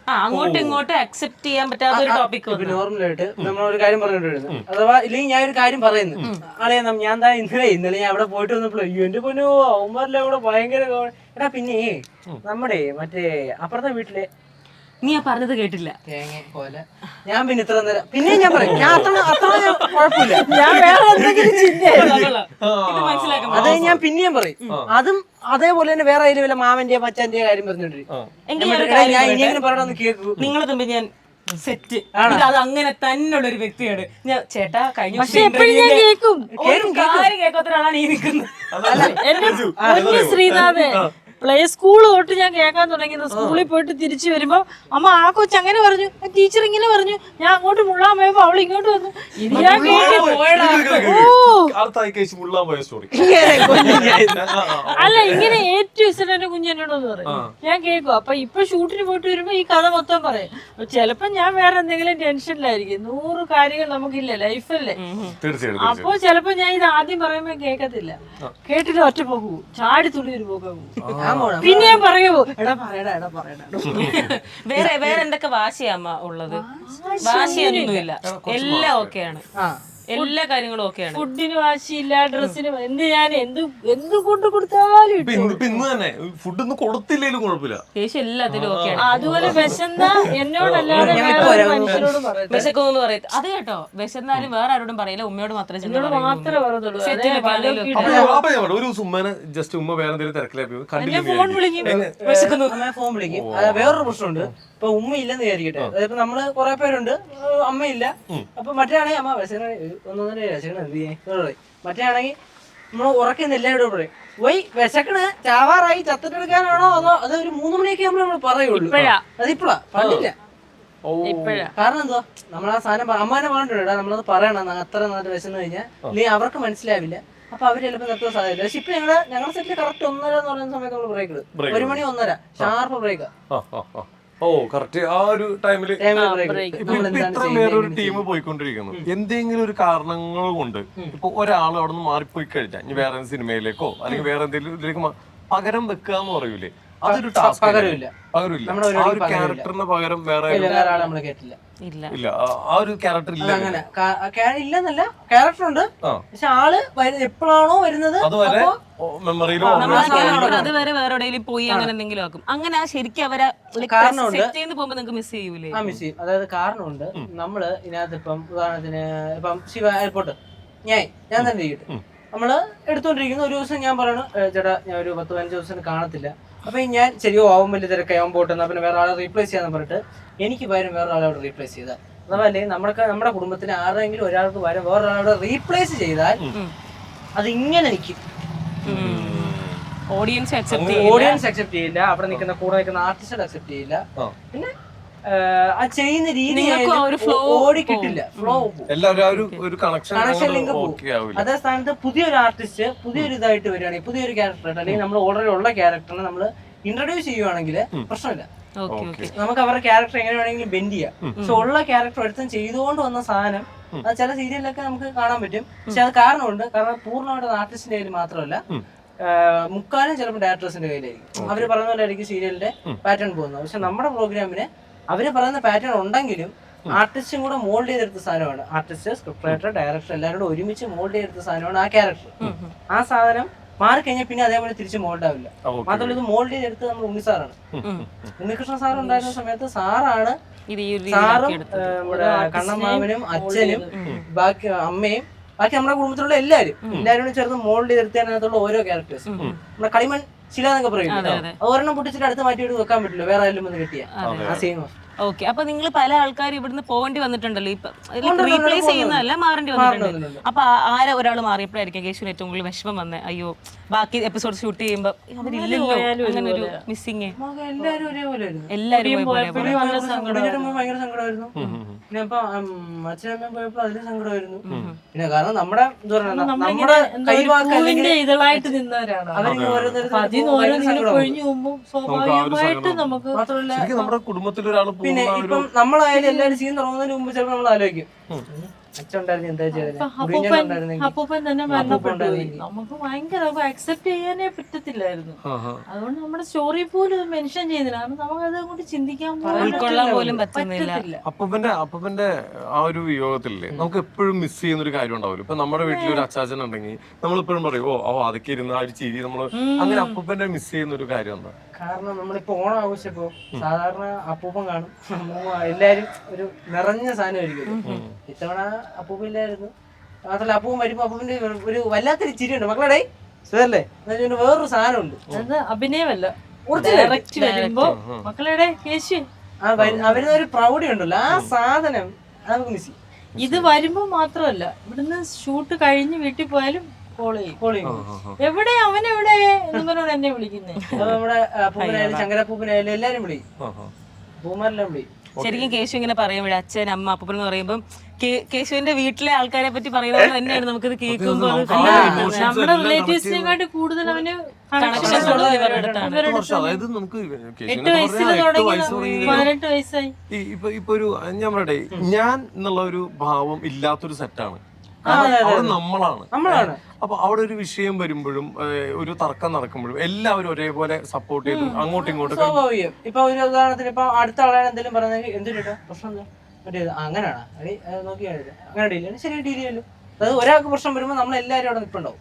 Speaker 4: അങ്ങോട്ടും ഇങ്ങോട്ടും അക്സെപ്റ്റ് ചെയ്യാൻ പറ്റാത്ത ഒരു ടോപ്പിക്
Speaker 1: നോർമൽ ആയിട്ട് നമ്മൾ ഒരു കാര്യം പറഞ്ഞിട്ടുണ്ടായിരുന്നു അഥവാ ഇല്ലെങ്കിൽ ഞാൻ ഒരു കാര്യം പറയുന്നു. ആളെ ഞാൻ എന്താ ഇന്നലെ ഇന്നലെ ഞാൻ അവിടെ പോയിട്ട് വന്നപ്പോൾ അയ്യോ എന്റെ പൊന്നോ അവന്മാരിലെ അവിടെ ഭയങ്കര എടാ പിന്നെ നമ്മുടെ മറ്റേ അപ്പുറത്തെ വീട്ടിലെ
Speaker 4: നീ ആ പറഞ്ഞത് കേട്ടില്ല.
Speaker 1: ഞാൻ പിന്നെ ഇത്ര നേരം പിന്നെ ഞാൻ പറയും. ഞാൻ അത്ര അത്ര കുഴപ്പമില്ല.
Speaker 3: ഞാൻ വേറെ എന്തെങ്കിലും ചിന്തയായിരുന്നു
Speaker 1: അത് ഞാൻ പിന്നെയും പറയും. അതും അതേപോലെ തന്നെ വേറെ അതിൽ വല്ല മാമന്റെ മച്ചാന്റെ കാര്യം
Speaker 4: പറഞ്ഞിട്ടുണ്ട് ഞാൻ.
Speaker 1: ഇനിയെങ്കിലും പറയണമെന്ന് കേൾക്കൂ.
Speaker 4: നിങ്ങൾ തമ്മിൽ ഞാൻ സെറ്റ്. അത് അങ്ങനെ തന്നെയുള്ള ഒരു വ്യക്തിയാണ്. ഞാൻ ചേട്ടാ കഴിഞ്ഞ കേൾക്കാത്ത ഒരാളാണ് ഈ നിൽക്കുന്നത്.
Speaker 3: ശ്രീനാഥേ. പ്ലേ സ്കൂൾ തൊട്ട് ഞാൻ കേൾക്കാൻ തുടങ്ങിയത് സ്കൂളിൽ പോയിട്ട് തിരിച്ചു വരുമ്പോ അമ്മ ആ കൊച്ചു അങ്ങനെ പറഞ്ഞു. ടീച്ചർ ഇങ്ങനെ പറഞ്ഞു. ഞാൻ അങ്ങോട്ട് മുള്ളാൻ പോയപ്പോ അവൾ ഇങ്ങോട്ട് വന്നു. ഇത് ഞാൻ കേട്ടു ഓ. അല്ല ഇങ്ങനെ ഏറ്റവും ഇഷ്ടം എന്റെ കുഞ്ഞെന്നോടൊന്ന് പറയും. ഞാൻ കേൾക്കും. അപ്പൊ ഇപ്പൊ ഷൂട്ടിന് പോയിട്ട് വരുമ്പോ ഈ കഥ മൊത്തം പറയും. ചിലപ്പോ ഞാൻ വേറെ എന്തെങ്കിലും ടെൻഷനിലായിരിക്കും നൂറ് കാര്യങ്ങൾ നമുക്കില്ല ലൈഫല്ലേ?
Speaker 2: തീർച്ചയായിട്ടും
Speaker 3: അപ്പൊ ചിലപ്പോ ഞാൻ ഇത് ആദ്യം പറയുമ്പോ കേൾക്കത്തില്ല. കേട്ടിട്ട് ഒറ്റ പോകും ചാടി തുള്ളി ഒരു പോകാൻ പോകും പിന്നെ ഞാൻ പറയുമോ എടാ പറയടാ എടാ പറയടാ
Speaker 4: വേറെ വേറെ എന്തൊക്കെ വാശിയാ അമ്മ ഉള്ളത്? വാശിയൊന്നുമില്ല. എല്ലാം ഓക്കെയാണ്.
Speaker 1: ആ.
Speaker 4: എല്ലാ കാര്യങ്ങളും ഓക്കെയാണ്.
Speaker 3: ഫുഡിന് വാശിയില്ല ഡ്രസ്സിന് എന്ത് ഞാൻ എന്ത് എന്ത് കൊണ്ട് കൊടുത്താലും
Speaker 2: ഇപ്പൊ ഇന്ന് ഇപ്പൊ ഇന്ന് തന്നെ ഫുഡ് ഒന്നും കൊടുത്തില്ലേലും കുഴപ്പമില്ല.
Speaker 4: യേശു എല്ലാത്തിലും ഓക്കെയാണ്.
Speaker 3: അതുപോലെ വിശന്ന എന്നോടല്ലാതെ വേറെ ഒരു. മനുഷ്യരോട് പറയട്ടെ
Speaker 4: വിശക്കൊന്നും പറയും അത് കേട്ടോ വിശന്നാലും വേറെ ആരോടും പറയില്ല ഉമ്മയോട് മാത്രമേ ചെന്ന്
Speaker 3: എന്നോട്
Speaker 4: പറയുള്ളൂ.
Speaker 3: മാത്രമേ പറയത്തുള്ളൂ. അതെ,
Speaker 2: അപ്പൊ. ഞാൻ- അപ്പൊ ഞാൻ പറഞ്ഞു, ഒരു ദിവസം ഉമ്മനെ ജസ്റ്റ് ഉമ്മ വേറെ എന്തെങ്കിലും തിരക്കിലായി
Speaker 3: എന്നെ ഫോൺ വിളിക്കും.
Speaker 2: കണ്ടില്ല
Speaker 1: അമ്മയെ ഫോൺ വിളിക്കും. അത് വേറൊരു പ്രശ്നമുണ്ട്. ഇപ്പൊ ഉമ്മ ഇല്ലെന്ന് വിചാരിക്കട്ടെ. അതായത് നമ്മൾ കുറെ പേരുണ്ട്. ഏഹ് അമ്മയില്ല അപ്പൊ മറ്റേ ആണെങ്കിൽ അമ്മ വിശക്കണ ഒന്നൊന്നര ചെയ്യാൻ? ഇങ്ങോട്ട് നമ്മൾ ഉറക്കുന്ന ഇവിടെ പറയും വൈ വിശക്കണ്. ചാവാറായി. ചത്തിട്ടെടുക്കാനാണോ അതോ അത് ഒരു മൂന്ന് മണിയൊക്കെ ആകുമ്പോൾ നമ്മൾ പറയുള്ളൂ. അതിപ്പോഴാ. പണ്ടില്ല കാരണം എന്തോ? നമ്മൾ ആ സാധനം അമ്മാനെ പറഞ്ഞിട്ടുണ്ട് നമ്മളത് പറയണം. അത്ര നന്നായിട്ട് വിശന്ന് കഴിഞ്ഞാൽ ഇല്ലെങ്കിൽ അവർക്ക് മനസ്സിലാവില്ല. അപ്പൊ അവർ ചിലപ്പോൾ നിർത്താൻ സാധ്യത പക്ഷെ ഇപ്പൊ ഞങ്ങൾ ഞങ്ങളുടെ സെറ്റിൽ കറക്റ്റ് ഒന്നര എന്ന് പറയുന്ന സമയത്ത് നമ്മൾ ബ്രേക്ക് ഇടും. ഒരു മണി ഒന്നര. ഷാർപ്പ് ബ്രേക്ക്
Speaker 2: ഓ കറക്റ്റ് ആ ഒരു ഇപ്പൊ ഇത്ര ഒരു ടീം പോയിക്കൊണ്ടിരിക്കുന്നു. എന്തെങ്കിലും ഒരു കാരണങ്ങൾ കൊണ്ട് ഇപ്പൊ ഒരാൾ അവിടെ നിന്ന് മാറിപ്പോയി കഴിഞ്ഞാൽ ഇനി വേറെ സിനിമയിലേക്കോ അല്ലെങ്കിൽ വേറെ എന്തെങ്കിലും ഇതിലേക്ക് പകരം വെക്കുക എന്ന് പറയൂലേ? അതൊരു ടാസ്ക്
Speaker 1: പകരമില്ല.
Speaker 2: പകരമില്ല.
Speaker 1: നമ്മുടെ
Speaker 2: ആ ഒരു
Speaker 1: പകരമില്ല.
Speaker 2: ക്യാരക്ടറിന് പകരം വേറെ
Speaker 1: വേറെ ആളെ നമ്മൾ കേട്ടില്ല.
Speaker 4: ഇല്ല.
Speaker 2: ഇല്ല ആ- ആ ഒരു ക്യാരക്ടർ ഇല്ല.
Speaker 1: അങ്ങനെ കാ- കാ- ഇല്ലെന്നല്ല. ക്യാരക്ടർ ഉണ്ട്.
Speaker 2: ആ.
Speaker 1: പക്ഷെ ആൾ വരു- എപ്പോഴാണോ വരുന്നത്
Speaker 2: അതുവരെ
Speaker 1: അപ്പൊ
Speaker 2: മെമ്മറിയിലോ
Speaker 4: നമ്മളെ
Speaker 1: സാധനം
Speaker 4: character
Speaker 1: അവിടെ
Speaker 4: അതുവരെ വേറെ എവിടെയെങ്കിലും പോയി അങ്ങനെ എന്തെങ്കിലും ആക്കും. അങ്ങനെ ആ ശരിക്കും അവരെ
Speaker 1: കാരണമുണ്ട്.
Speaker 4: സെറ്റ് ചെയ്ത് പോകുമ്പോ നിങ്ങൾക്ക് മിസ് ചെയ്യൂലേ?
Speaker 1: ആ മിസ് ചെയ്യും. അതായത് കാരണമുണ്ട് നമ്മൾ ഇതിനകത്ത് ഇപ്പം ഉദാഹരണത്തിന് ഇപ്പം ശിവ എയർപോർട്ട് ഞാൻ ഞാൻ തന്നെ ഇരിക്കട്ടെ. നമ്മൾ എടുത്തോണ്ടിരിക്കുന്നു ഒരു ദിവസം ഞാൻ പറയണു "ഏ, ചേട്ടാ ഞാൻ ഒരു പത്ത് പതിനഞ്ച് ദിവസം കാണത്തില്ല. അപ്പൊ ഞാൻ ശരി ആവും വലിയ തിരക്കായി പോട്ടെ പോട്ടെന്ന് പിന്നെ വേറെ ആളെ റീപ്ലേസ് ചെയ്യാന്ന് പറഞ്ഞിട്ട് എനിക്ക് പകരം വേറെ ആളെ അവിടെ റീപ്ലേസ് ചെയ്താൽ അഥവാ അല്ലെങ്കിൽ നമ്മുടെ നമ്മുടെ കുടുംബത്തിന് ആരെങ്കിലും ഒരാൾക്ക് പകരം വേറെ ആളെ റീപ്ലേസ് ചെയ്താൽ അത് ഇങ്ങനെ നിൽക്കും
Speaker 4: ഓഡിയൻസ് അക്സെപ്റ്റ് ചെയ്യില്ല.
Speaker 1: ഓഡിയൻസ് അക്സെപ്റ്റ് ചെയ്യില്ല. അവിടെ നിൽക്കുന്ന കൂടെ നിൽക്കുന്ന ആർട്ടിസ്റ്റ് അക്സെപ്റ്റ് ചെയ്യില്ല. പിന്നെ ആ, ചെയ്യുന്ന രീതി
Speaker 4: നിങ്ങൾക്കും ഒരു flow
Speaker 1: ഓടി കിട്ടില്ല ഫ്ലോ
Speaker 2: എല്ലാവരും ഒരു കണക്ഷൻ
Speaker 1: കണക്ഷൻ ലിങ്ക്
Speaker 2: ഓക്കെ ആവില്ല.
Speaker 1: അതേ സ്ഥാനത്ത് പുതിയൊരു ആർട്ടിസ്റ്റ് പുതിയൊരു ഇതായിട്ട് വരികയാണെങ്കിൽ പുതിയൊരു ക്യാരക്ടർ അല്ലെങ്കിൽ നമ്മൾ ഓൾറെഡി ഉള്ള ക്യാരക്ടറിനെ നമ്മൾ ഇൻട്രൊഡ്യൂസ് ചെയ്യുവാണെങ്കിൽ പ്രശ്നമില്ല.
Speaker 4: Okay okay.
Speaker 1: നമുക്ക് അവരുടെ ക്യാരക്ടർ എങ്ങനെ വേണമെങ്കിലും ബെൻഡ് ചെയ്യാം. പക്ഷെ ഉള്ള ക്യാരക്ടർ എടുത്തും ചെയ്തുകൊണ്ട് വന്ന സാധനം അത് ചില സീരിയലിലൊക്കെ നമുക്ക് കാണാൻ പറ്റും. പക്ഷെ അത് കാരണമുണ്ട്. കാരണം പൂർണമായിട്ട് ആർട്ടിസ്റ്റിന്റെ കയ്യിൽ മാത്രമല്ല മുക്കാലും ചിലപ്പോൾ ഡയറക്ടേഴ്സിന്റെ കയ്യിലായിരിക്കും. അവർ പറഞ്ഞ പോലെ ആയിരിക്കും സീരിയലിന്റെ പാറ്റേൺ പോകുന്നത്. പക്ഷെ നമ്മുടെ പ്രോഗ്രാമിന് അവർ പറയുന്ന പാറ്റേൺ ഉണ്ടെങ്കിലും ആർട്ടിസ്റ്റും കൂടെ മോൾഡ് ചെയ്തെടുത്ത സാധനമാണ്. ആർട്ടിസ്റ്റ് സ്ക്രിപ്റ്റ് റൈറ്റർ ഡയറക്ടർ എല്ലാവരും കൂടെ ഒരുമിച്ച് മോൾഡ് ചെയ്തെടുത്ത സാധനമാണ് ആ ക്യാരക്ടർ ആ സാധനം മാറിക്കഴിഞ്ഞാൽ പിന്നെ അതേപോലെ തിരിച്ച് മോൾഡ് ആവില്ല. മാത്രമല്ല ഇത് മോൾഡ് ചെയ്തെടുത്ത് നമ്മൾ ഉണ്ണി സാറാണ്. ഉണ്ണികൃഷ്ണ സാർ ഉണ്ടായിരുന്ന സമയത്ത് സാറാണ്
Speaker 4: ഇത് ഈ ഒരു
Speaker 1: സാറും കണ്ണമ്മാവനും അച്ഛനും ബാക്കി അമ്മയും ബാക്കി നമ്മുടെ കുടുംബത്തിലുള്ള എല്ലാവരും എല്ലാവരും കൂടി ചേർന്ന് മോൾഡ് ചെയ്തെടുത്തതിനകത്തുള്ള ഓരോ ക്യാരക്ടേഴ്സ് നമ്മുടെ കളിമൺ ശില എന്നൊക്കെ പറയും. ഒരെണ്ണം പൊട്ടിച്ചിട്ട് അടുത്ത് മാറ്റി വെക്കാൻ പറ്റില്ല. വേറെ ആരെങ്കിലും വന്ന് കിട്ടിയ. ആ സെയിം
Speaker 4: ഓക്കെ അപ്പൊ നിങ്ങൾ പല ആൾക്കാർ ഇവിടുന്ന് പോകേണ്ടി വന്നിട്ടുണ്ടല്ലോ. ഇപ്പൊ റീപ്ലേസ് ചെയ്യുന്നതല്ല മാറേണ്ടി വന്നിട്ടുണ്ട്. അപ്പൊ ആരെ ഒരാൾ മാറിയപ്പോഴായിരിക്കും കേശുവിന് ഏറ്റവും കൂടുതൽ വിഷമം വന്നെ. അയ്യോ ബാക്കി എപ്പിസോഡ് ഷൂട്ട് ചെയ്യുമ്പോ അവരില്ലല്ലോ അങ്ങനെ ഒരു മിസ്സിങ്
Speaker 1: എല്ലാവരും ഒരേപോലെ ഭയങ്കര സങ്കടമായിരുന്നു. പിന്നെ ഇപ്പൊ അച്ഛനമ്മയും പോയപ്പോ അതിലും സങ്കടമായിരുന്നു. പിന്നെ കാരണം നമ്മുടെ
Speaker 3: ഇതളായിട്ട് നിന്നവരാണ്.
Speaker 1: അവരിങ്ങനെ
Speaker 3: ഓരോന്നിങ്ങനെ കൊഴിഞ്ഞു പോകുമ്പോൾ സ്വാഭാവികമായിട്ട് നമുക്ക്
Speaker 1: മാത്രമല്ല
Speaker 2: നമ്മുടെ കുടുംബത്തിൽ ഒരാൾ
Speaker 1: പിന്നെ ഇപ്പം നമ്മളായാലും എല്ലാവരും സീൻ തുടങ്ങുന്നതിന് മുമ്പ് ചിലപ്പോൾ നമ്മൾ ആലോചിക്കും. അച്ഛൻ ഉണ്ടായിരുന്നു എന്താ
Speaker 3: നമുക്ക് ഭയങ്കര അക്സെപ്റ്റ് ചെയ്യാനേ പറ്റത്തില്ലായിരുന്നു. അതുകൊണ്ട് നമ്മുടെ സ്റ്റോറി പോലും മെൻഷൻ ചെയ്തില്ല കാരണം നമുക്കത് അങ്ങോട്ട് ചിന്തിക്കാൻ പോലും
Speaker 4: ഉൾക്കൊള്ളാൻ പോലും പറ്റുന്നില്ല.
Speaker 2: അപ്പന്റെ അപ്പന്റെ ആ ഒരു വിയോഗത്തില്ലേ നമുക്ക് എപ്പോഴും മിസ് ചെയ്യുന്ന ഒരു കാര്യം ഉണ്ടാവില്ല ഇപ്പൊ നമ്മുടെ വീട്ടിൽ ഒരു അച്ചാച്ചൻ ഉണ്ടെങ്കിൽ നമ്മൾ എപ്പോഴും പറയും ഓ ഓ അതൊക്കെ ഇരുന്ന് ആ ഒരു ചിരി നമ്മൾ അങ്ങനെ അപ്പൂപ്പന്റെ മിസ് ചെയ്യുന്ന ഒരു കാര്യം എന്താ?
Speaker 1: കാരണം നമ്മളിപ്പോ ഓണം ആഘോഷിച്ചപ്പോ സാധാരണ അപ്പൂപ്പം കാണും. എല്ലാരും ഒരു നിറഞ്ഞ സാധനം സാധനമായിരിക്കും ഇത്തവണ അപ്പൂപ്പ ഇല്ലായിരുന്നു. മാത്രല്ല അപ്പൂപ്പൻ വരുമ്പോ അപ്പൂപ്പിന്റെ ഒരു വല്ലാത്തൊരു ചിരിയുണ്ട്. മക്കളെ സുഖല്ലേ? എന്നുവെച്ചാൽ വേറൊരു സാധനമുണ്ട്.
Speaker 3: അത് അഭിനയമല്ല. വരുമ്പോ മക്കളുടെ കേശു.
Speaker 1: ആ വരുന്ന ഒരു പ്രൗഢി ഉണ്ടല്ലോ. ആ സാധനം അത് നമുക്ക് മിസ് ചെയ്യും.
Speaker 3: ഇത് വരുമ്പോ മാത്രമല്ല ഇവിടുന്ന് ഷൂട്ട് കഴിഞ്ഞ് വീട്ടിൽ പോയാലും കോൾ ചെയ്യും എവിടെ? അവൻ എവിടെ? എന്ന് പറഞ്ഞോണ്ട് എന്നെ
Speaker 1: വിളിക്കുന്നത് നമ്മുടെ പൂപ്പനായാലും ശങ്കരപ്പൂപ്പനായാലും എല്ലാരും വിളിക്കും പൂമാരെല്ലാം വിളിക്കും
Speaker 4: ശരിക്കും കേശു ഇങ്ങനെ പറയുമ്പോഴേ അച്ഛൻ അമ്മ അപ്പൂപ്പൻ എന്ന് പറയുമ്പോൾ കേശുവിന്റെ വീട്ടിലെ ആൾക്കാരെ പറ്റി പറയുന്നത് തന്നെയാണ് നമുക്കിത് കേൾക്കുമ്പോൾ.
Speaker 3: നമ്മുടെ റിലേറ്റീവ്സിനെക്കാട്ടി കൂടുതൽ അവന്?
Speaker 2: അതായത് നമുക്ക്
Speaker 3: എട്ട് വയസ്സിൽ തുടങ്ങി. പതിനെട്ട് വയസ്സായി.
Speaker 2: ഇപ്പൊ ഇപ്പൊ ഒരു ഞാൻ പറയട്ടെ ഞാൻ എന്നുള്ള ഒരു ഭാവം ഇല്ലാത്തൊരു സെറ്റാണ് അവിടെ നമ്മളാണ്.
Speaker 1: നമ്മളാണ്.
Speaker 2: അപ്പൊ അവിടെ ഒരു വിഷയം വരുമ്പോഴും ഒരു തർക്കം നടക്കുമ്പോഴും എല്ലാവരും ഒരേപോലെ സപ്പോർട്ട് ചെയ്തു. അങ്ങോട്ടും ഇങ്ങോട്ടും
Speaker 1: സ്വാഭാവികം. ഇപ്പൊ ഒരു ഉദാഹരണത്തിന് ഇപ്പൊ അടുത്ത ആളാണ് എന്തെങ്കിലും പറഞ്ഞെങ്കിൽ എന്തിനു പ്രശ്നം എന്താ? മറ്റേ അടി നോക്കിയാണ് അങ്ങനെ ഡീൽ ചെയ്യണം ശരി ഡീൽ ചെയ്യല്ലോ. അതായത് ഒരാൾക്ക് പ്രശ്നം വരുമ്പോൾ നമ്മൾ എല്ലാവരും അവിടെ നിൽപ്പുണ്ടാവും.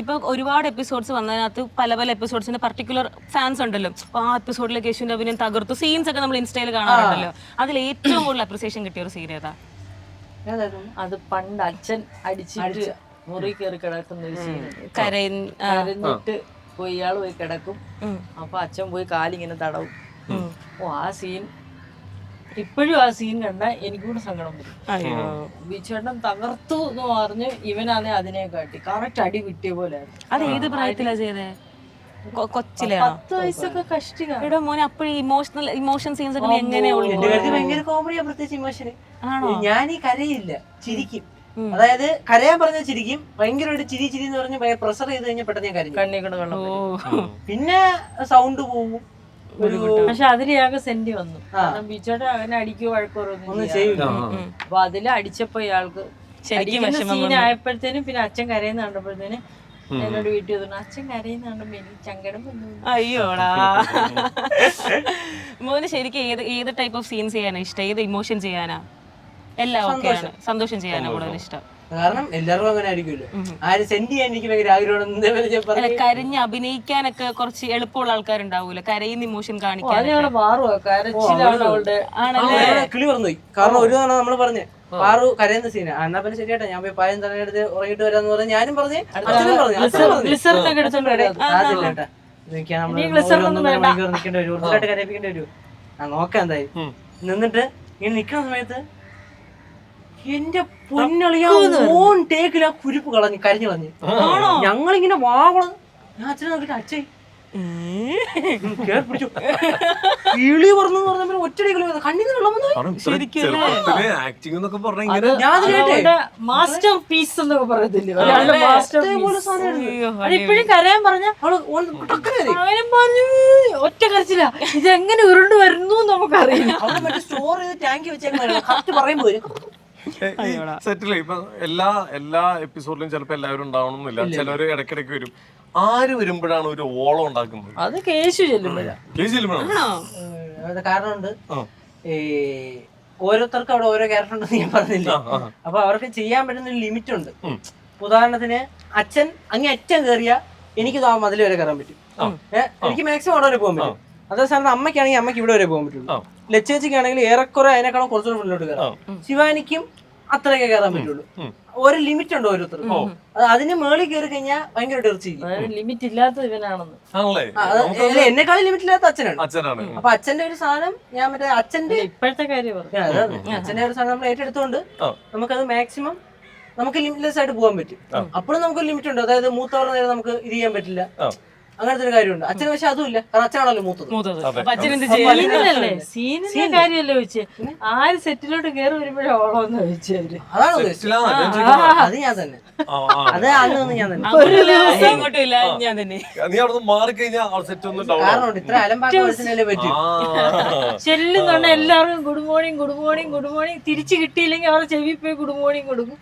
Speaker 4: ഇപ്പൊ ഒരുപാട് എപ്പിസോഡ്സ് വന്നതിനകത്ത് പല പല എപ്പിസോഡ്സിന്റെ പർട്ടിക്കുലർ ഫാൻസ് ഉണ്ടല്ലോ. അപ്പൊ ആ എപ്പിസോഡിലെ കേശുവിന്റെ അഭിനയം തകർത്തു. സീൻസ് ഒക്കെ നമ്മൾ ഇൻസ്റ്റയിൽ കാണാറുണ്ടല്ലോ. അതിൽ ഏറ്റവും കൂടുതൽ അപ്രിസിയേഷൻ കിട്ടിയ ഒരു സീൻ ഏതാ?
Speaker 3: അത് പണ്ട് അച്ഛൻ അടിച്ചിട്ട് മുറി കയറി കിടക്കുന്ന ഒരു scene. കരഞ്ഞിട്ട് പോയി ഇയാൾ പോയി കിടക്കും. അപ്പൊ അച്ഛൻ പോയി കാലിങ്ങനെ തടവും. ഓ ആ സീൻ ഇപ്പോഴും ആ സീൻ കണ്ട എനിക്കൂടെ സങ്കടം വരും.
Speaker 4: അയ്യോ.
Speaker 3: ബിച്ചേട്ടൻ തകർത്തു എന്ന് പറഞ്ഞ് ഇവനാണെ അതിനെ കാട്ടി. കറക്റ്റ് അടി കിട്ടിയ പോലെ
Speaker 4: അത് ഏത് പ്രായത്തിലാ ചെയ്തേ? കൊ- കൊച്ചിലെയാണോ
Speaker 3: പത്ത് വയസ്സൊക്കെ കഷ്ടിക.
Speaker 4: ഇവിടെ മോനെ അപ്പോഴും ഇമോഷണൽ ഇമോഷൻ സീൻസ് ഒക്കെ നീ എങ്ങനെയാ
Speaker 1: ഭയങ്കര കോമഡിയാ പ്രത്യേകിച്ച് ഇമോഷന്? ഞാൻ ഈ കരയില്ല ചിരിക്കും. അതായത് കരയാൻ പറഞ്ഞ ചിരിക്കും ഭയങ്കരമായിട്ട് ചിരി ചിരി എന്ന് പറഞ്ഞ് പ്രഷർ ചെയ്ത് കഴിഞ്ഞാൽ പെട്ടെന്ന് ഞാൻ കരഞ്ഞു. പിന്നെ സൗണ്ട് പോകും
Speaker 3: പക്ഷെ അതിലാകെ സെന്റി വന്നു. ബീച്ചോട്ട് അവനെ അടിക്കുകയോ വഴക്കോ
Speaker 1: ഒന്നും ചെയ്യില്ല
Speaker 3: അപ്പൊ അതിൽ അടിച്ചപ്പോ ഇയാൾക്ക്
Speaker 4: ശരിക്കും വിഷമം
Speaker 3: സീൻ ആയപ്പോഴത്തേനും പിന്നെ അച്ഛൻ കരയുന്ന കണ്ടപ്പോഴത്തേനും എന്നോട് വീട്ടിൽ വന്നു. അച്ഛൻ കരയുന്ന കണ്ടപ്പോ എനിക്ക് ചങ്കടം വന്നു.
Speaker 4: അയ്യോടാ. മോന് ശരിക്കും ഏത് ഏത് ടൈപ്പ് ഓഫ് സീൻസ് ചെയ്യാനാ ഇഷ്ടം? ഏത് ഇമോഷൻ ചെയ്യാനാ? എല്ലാം ഓക്കെയാണ് സന്തോഷം. ചെയ്യാനാണ് കൂടുതൽ ഇഷ്ടം.
Speaker 1: കാരണം എല്ലാവർക്കും അങ്ങനെ ആയിരിക്കുമല്ലോ. ആര് സെൻഡ് ചെയ്യാൻ എനിക്ക് ഭയങ്കര ആഗ്രഹമാണ്.
Speaker 4: കരഞ്ഞ് അഭിനയിക്കാനൊക്കെ കുറച്ച് എളുപ്പമുള്ള ആൾക്കാരുണ്ടാവൂല? കരയുന്ന ഇമോഷൻ കാണിക്കാൻ
Speaker 3: അതിനവിടെ മാറുക കരച്ചിലാണ് അവളുടെ.
Speaker 4: ആണല്ലേ?
Speaker 1: കിളി പറഞ്ഞു കാരണം ഒരു തവണ നമ്മൾ പറഞ്ഞു പാറു കരയുന്ന സീന എന്നാ പിന്നെ ശരിയാട്ടെ. ഞാൻ പോയി പായം തലയെടുത്ത് ഉറങ്ങിട്ട് വരാന്ന് പറഞ്ഞ് ഞാനും പറഞ്ഞു അച്ഛനും പറഞ്ഞു നിൽക്കേണ്ടി വരും ഉറപ്പായിട്ട് കരയിപ്പിക്കേണ്ടി വരും. ആ നോക്കാം എന്തായി നിന്നിട്ട് ഇങ്ങനെ നിൽക്കുന്ന സമയത്ത് എന്റെ പൊന്നളിയാ ഓൺ ടേക്കിൽ ആ കുരിപ്പ് കളഞ്ഞു കരഞ്ഞു കളഞ്ഞു. ഞങ്ങളിങ്ങനെ വാവൾ. ഞാൻ അച്ഛനെ നോക്കിട്ട് അച്ഛൻ കിളി പറഞ്ഞു പറഞ്ഞ ഒറ്റടി കിളി. കണ്ണിന്ന് വെള്ളം
Speaker 3: മാസ്റ്റർ പീസ് എന്നൊക്കെ പറയത്തില്ലേ? കരയാൻ പറഞ്ഞ ഒറ്റ കരച്ചില്ല ഇതെങ്ങനെ ഉരുണ്ട് വരുന്നു
Speaker 1: നമുക്കറിയാം സ്റ്റോർ ചെയ്ത് ടാങ്കി വെച്ചാൽ കറക്റ്റ് പറയുമ്പോ വരും
Speaker 2: സെറ്റിൽ ഇപ്പൊ എല്ലാ എല്ലാ എപ്പിസോഡിലും ചിലപ്പോ എല്ലാവരും ഉണ്ടാവണമെന്നില്ല. ചിലവര് ഇടയ്ക്കിടയ്ക്ക് വരും. ആര് വരുമ്പോഴാണ് ഒരു ഓളം ഉണ്ടാക്കുന്നത്?
Speaker 3: അത് കേശു
Speaker 2: ചെല്ലുമ്പോഴാണ്?
Speaker 1: കാരണമുണ്ട്.
Speaker 2: ആ.
Speaker 1: ഈ ഓരോരുത്തർക്കും അവിടെ ഓരോ ക്യാരക്ടർ ഉണ്ടെന്ന് ഞാൻ പറഞ്ഞില്ല? അപ്പൊ അവർക്ക് ചെയ്യാൻ പറ്റുന്ന ഒരു ലിമിറ്റ് ഉണ്ട്. ഉദാഹരണത്തിന് അച്ഛൻ അങ്ങേ അച്ഛൻ കയറിയ എനിക്ക് ആ മതിൽ വരെ കയറാൻ പറ്റും. എനിക്ക് മാക്സിമം അവിടെ വരെ പോകാൻ പറ്റും. അതേ സ്ഥാനത്ത് അമ്മയ്ക്കാണെങ്കിൽ അമ്മയ്ക്ക് ഇവിടെ വരെ പോകാൻ പറ്റുള്ളൂ. ലച്ചേച്ചിക്കാണെങ്കിൽ ഏറെക്കുറെ അതിനേക്കാളും കുറച്ചുകൂടെ മുന്നോട്ട് കയറാം. ശിവാനിക്കും അത്രയൊക്കെ കയറാൻ പറ്റുള്ളൂ. ഒരു ലിമിറ്റ് ഉണ്ട് ഓരോരുത്തർക്കും. അത് അതിന് മേളിൽ കയറി കഴിഞ്ഞാൽ ഭയങ്കര
Speaker 3: ലിമിറ്റ് ഇല്ലാത്ത ഇവനാണെന്ന്.
Speaker 1: എന്നെക്കാളും ലിമിറ്റ് ഇല്ലാത്ത അച്ഛനാണ്.
Speaker 2: അച്ഛനാണ്.
Speaker 1: അപ്പൊ അച്ഛന്റെ ഒരു സാധനം ഞാൻ മറ്റേ അച്ഛന്റെ
Speaker 3: ഇപ്പോഴത്തെ കാര്യം.
Speaker 1: അച്ഛന്റെ ഒരു സാധനം നമ്മൾ ഏറ്റെടുത്തോണ്ട് നമുക്കത് മാക്സിമം നമുക്ക് ലിമിറ്റ്ലെസ് ആയിട്ട് പോകാൻ പറ്റും. അപ്പോഴും നമുക്ക് ലിമിറ്റ് ഉണ്ട്. അതായത് മൂത്തവർ നേരം നമുക്ക് ഇത് ചെയ്യാൻ പറ്റില്ല. അങ്ങനത്തെ ഒരു കാര്യമുണ്ട്. അച്ഛന് പക്ഷെ അതുമില്ല. കാരണം അച്ഛനാണല്ലോ മൂത്തത്.
Speaker 4: മൂത്തത്. അപ്പൊ അച്ഛനെന്ത് ചെയ്യാൻ
Speaker 3: സീനിലല്ലേ സീനിന്റെ കാര്യമല്ലേ ചോദിച്ചേ? ആര് സെറ്റിലോട്ട് കയറി വരുമ്പോഴേ ഓളമെന്ന് ചോദിച്ചു അവർ?
Speaker 1: അതാണ് ഉദ്ദേശിച്ചത്. ആ. അത് ഞാൻ തന്നെ. അത് അന്ന് ഞാൻ തന്നെ.
Speaker 4: ഇങ്ങോട്ടും ഇല്ല ഞാൻ തന്നെ.
Speaker 2: നീ അവിടെ സെറ്റ് ഒന്ന് ഡൗൺ
Speaker 1: കാരണം ഇത്ര അലമ്പാക്കി മനസ്സിനല്ലേ പറ്റും.
Speaker 3: ചെല്ലുന്നുണ്ട് എല്ലാവർക്കും good morning good morning good morning തിരിച്ചു കിട്ടിയില്ലെങ്കിൽ അവരുടെ ചെവി പോയി ഗുഡ് മോർണിംഗ് കൊടുക്കും.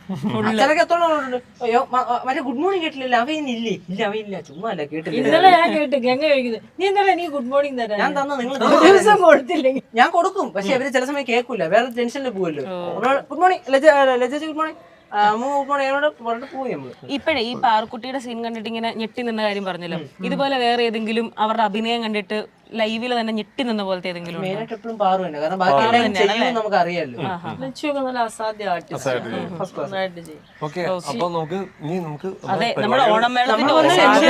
Speaker 1: അച്ഛനൊക്കെ എത്തോളം ഉണ്ട് അയ്യോ മ- മ- മറ്റേ ഗുഡ് മോർണിംഗ് കേട്ടില്ല അവ ഇന്നില്ലേ ഇല്ല അവ ഇല്ല ചുമ്മാ അല്ല കേട്ടില്ല.
Speaker 3: ഇന്നലെ ഞാൻ കേട്ട് ഗംഗ ചോദിക്കുന്നത് നീ ഇന്നലെ നീ ഗുഡ് മോർണിംഗ്
Speaker 1: ഞാൻ തന്ന നിങ്ങൾ
Speaker 3: ദിവസം കൊടുത്തില്ലെങ്കിൽ.
Speaker 1: ഞാൻ കൊടുക്കും പക്ഷെ അവർ ചില സമയം കേൾക്കൂല. വേറെ ടെൻഷനിൽ പോവല്ലോ. Good morning Laja Laja good morning
Speaker 4: ഇപ്പോഴേ ഈ പാർക്കുട്ടിയുടെ സീൻ കണ്ടിട്ട് ഇങ്ങനെ ഞെട്ടി നിന്ന കാര്യം പറഞ്ഞല്ലോ. ഇതുപോലെ വേറെ ഏതെങ്കിലും അവരുടെ അഭിനയം കണ്ടിട്ട് ലൈവിൽ തന്നെ ഞെട്ടി നിന്ന പോലത്തെ ഏതെങ്കിലും?
Speaker 1: മെയിനായിട്ട് എപ്പോഴും പാറു തന്നെ. കാരണം ബാക്കി എല്ലാവരും ചെയ്യുമെന്ന് നമുക്ക് അറിയാലോ
Speaker 3: ലച്ചുവൊക്കെ നല്ല അസാധ്യ ആർട്ടിസ്റ്റ്. നന്നായിട്ട് ചെയ്യും.
Speaker 2: ഓക്കെ അപ്പൊ നമുക്ക് ഇനി നമുക്ക്
Speaker 4: അതെ നമ്മുടെ ഓണം മേളത്തിന്റെ വിശേഷങ്ങൾ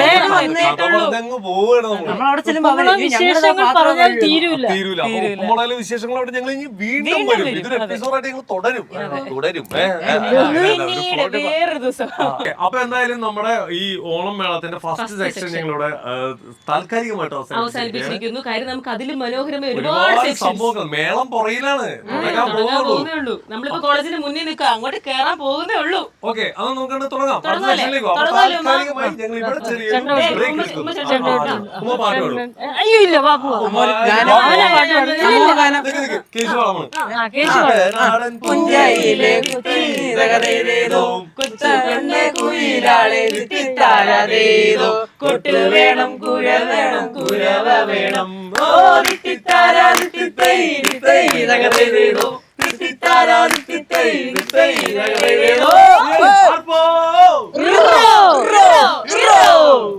Speaker 1: അവിടെ ചെല്ലുമ്പോ അവർ
Speaker 3: നമ്മളെ
Speaker 1: "ഈ ഞങ്ങളുടെ
Speaker 3: വിശേഷങ്ങൾ പറഞ്ഞാൽ
Speaker 1: കഴുകുന്നു."
Speaker 3: തീരൂല.
Speaker 2: തീരൂല. അപ്പൊ ഉപ്പുമുളകിലെ വിശേഷങ്ങളോട് ഞങ്ങൾ ഇനി വീണ്ടും വരും. ഇതൊരു എപ്പിസോഡായിട്ട് ഞങ്ങൾ തുടരും. തുടരും. അപ്പൊ എന്തായാലും നമ്മുടെ ഈ ഓണം മേളത്തിന്റെ ഫസ്റ്റ് സെക്ഷൻ ഞങ്ങളുടെ താൽക്കാലികമായിട്ട് അവസാനിപ്പിച്ചിരിക്കുകയാണ്.
Speaker 4: അവസാനിപ്പിച്ചിരിക്കുന്നു കാര്യം നമുക്ക് അതിലും മനോഹരമായ ഒരുപാട്
Speaker 2: സംഭവങ്ങൾ. മേളം പുറയിലാണ് പോകുന്നുള്ളൂ.
Speaker 4: നമ്മളിപ്പോ കോളേജിന് മുന്നിൽ നിൽക്കുക. അങ്ങോട്ട് കേറാൻ പോകുന്നേ ഉള്ളൂ.
Speaker 2: ഓക്കെ അത് നമുക്ക് തുടങ്ങാം.
Speaker 3: അയ്യോ ഇല്ല
Speaker 2: നാടൻ
Speaker 1: പുഞ്ചയിലെ കുത്തിരകതേതോ കൊച്ചകണ്ണെ കുയിലാളെ തിത്തിത്താരതേതോ കൊട്ട് വേണം കുഴ വേണം കുരവ വേണം. தைலம் ஓ ரிட்டி தாரா ரிட்டி தை ரித்தை ரகதை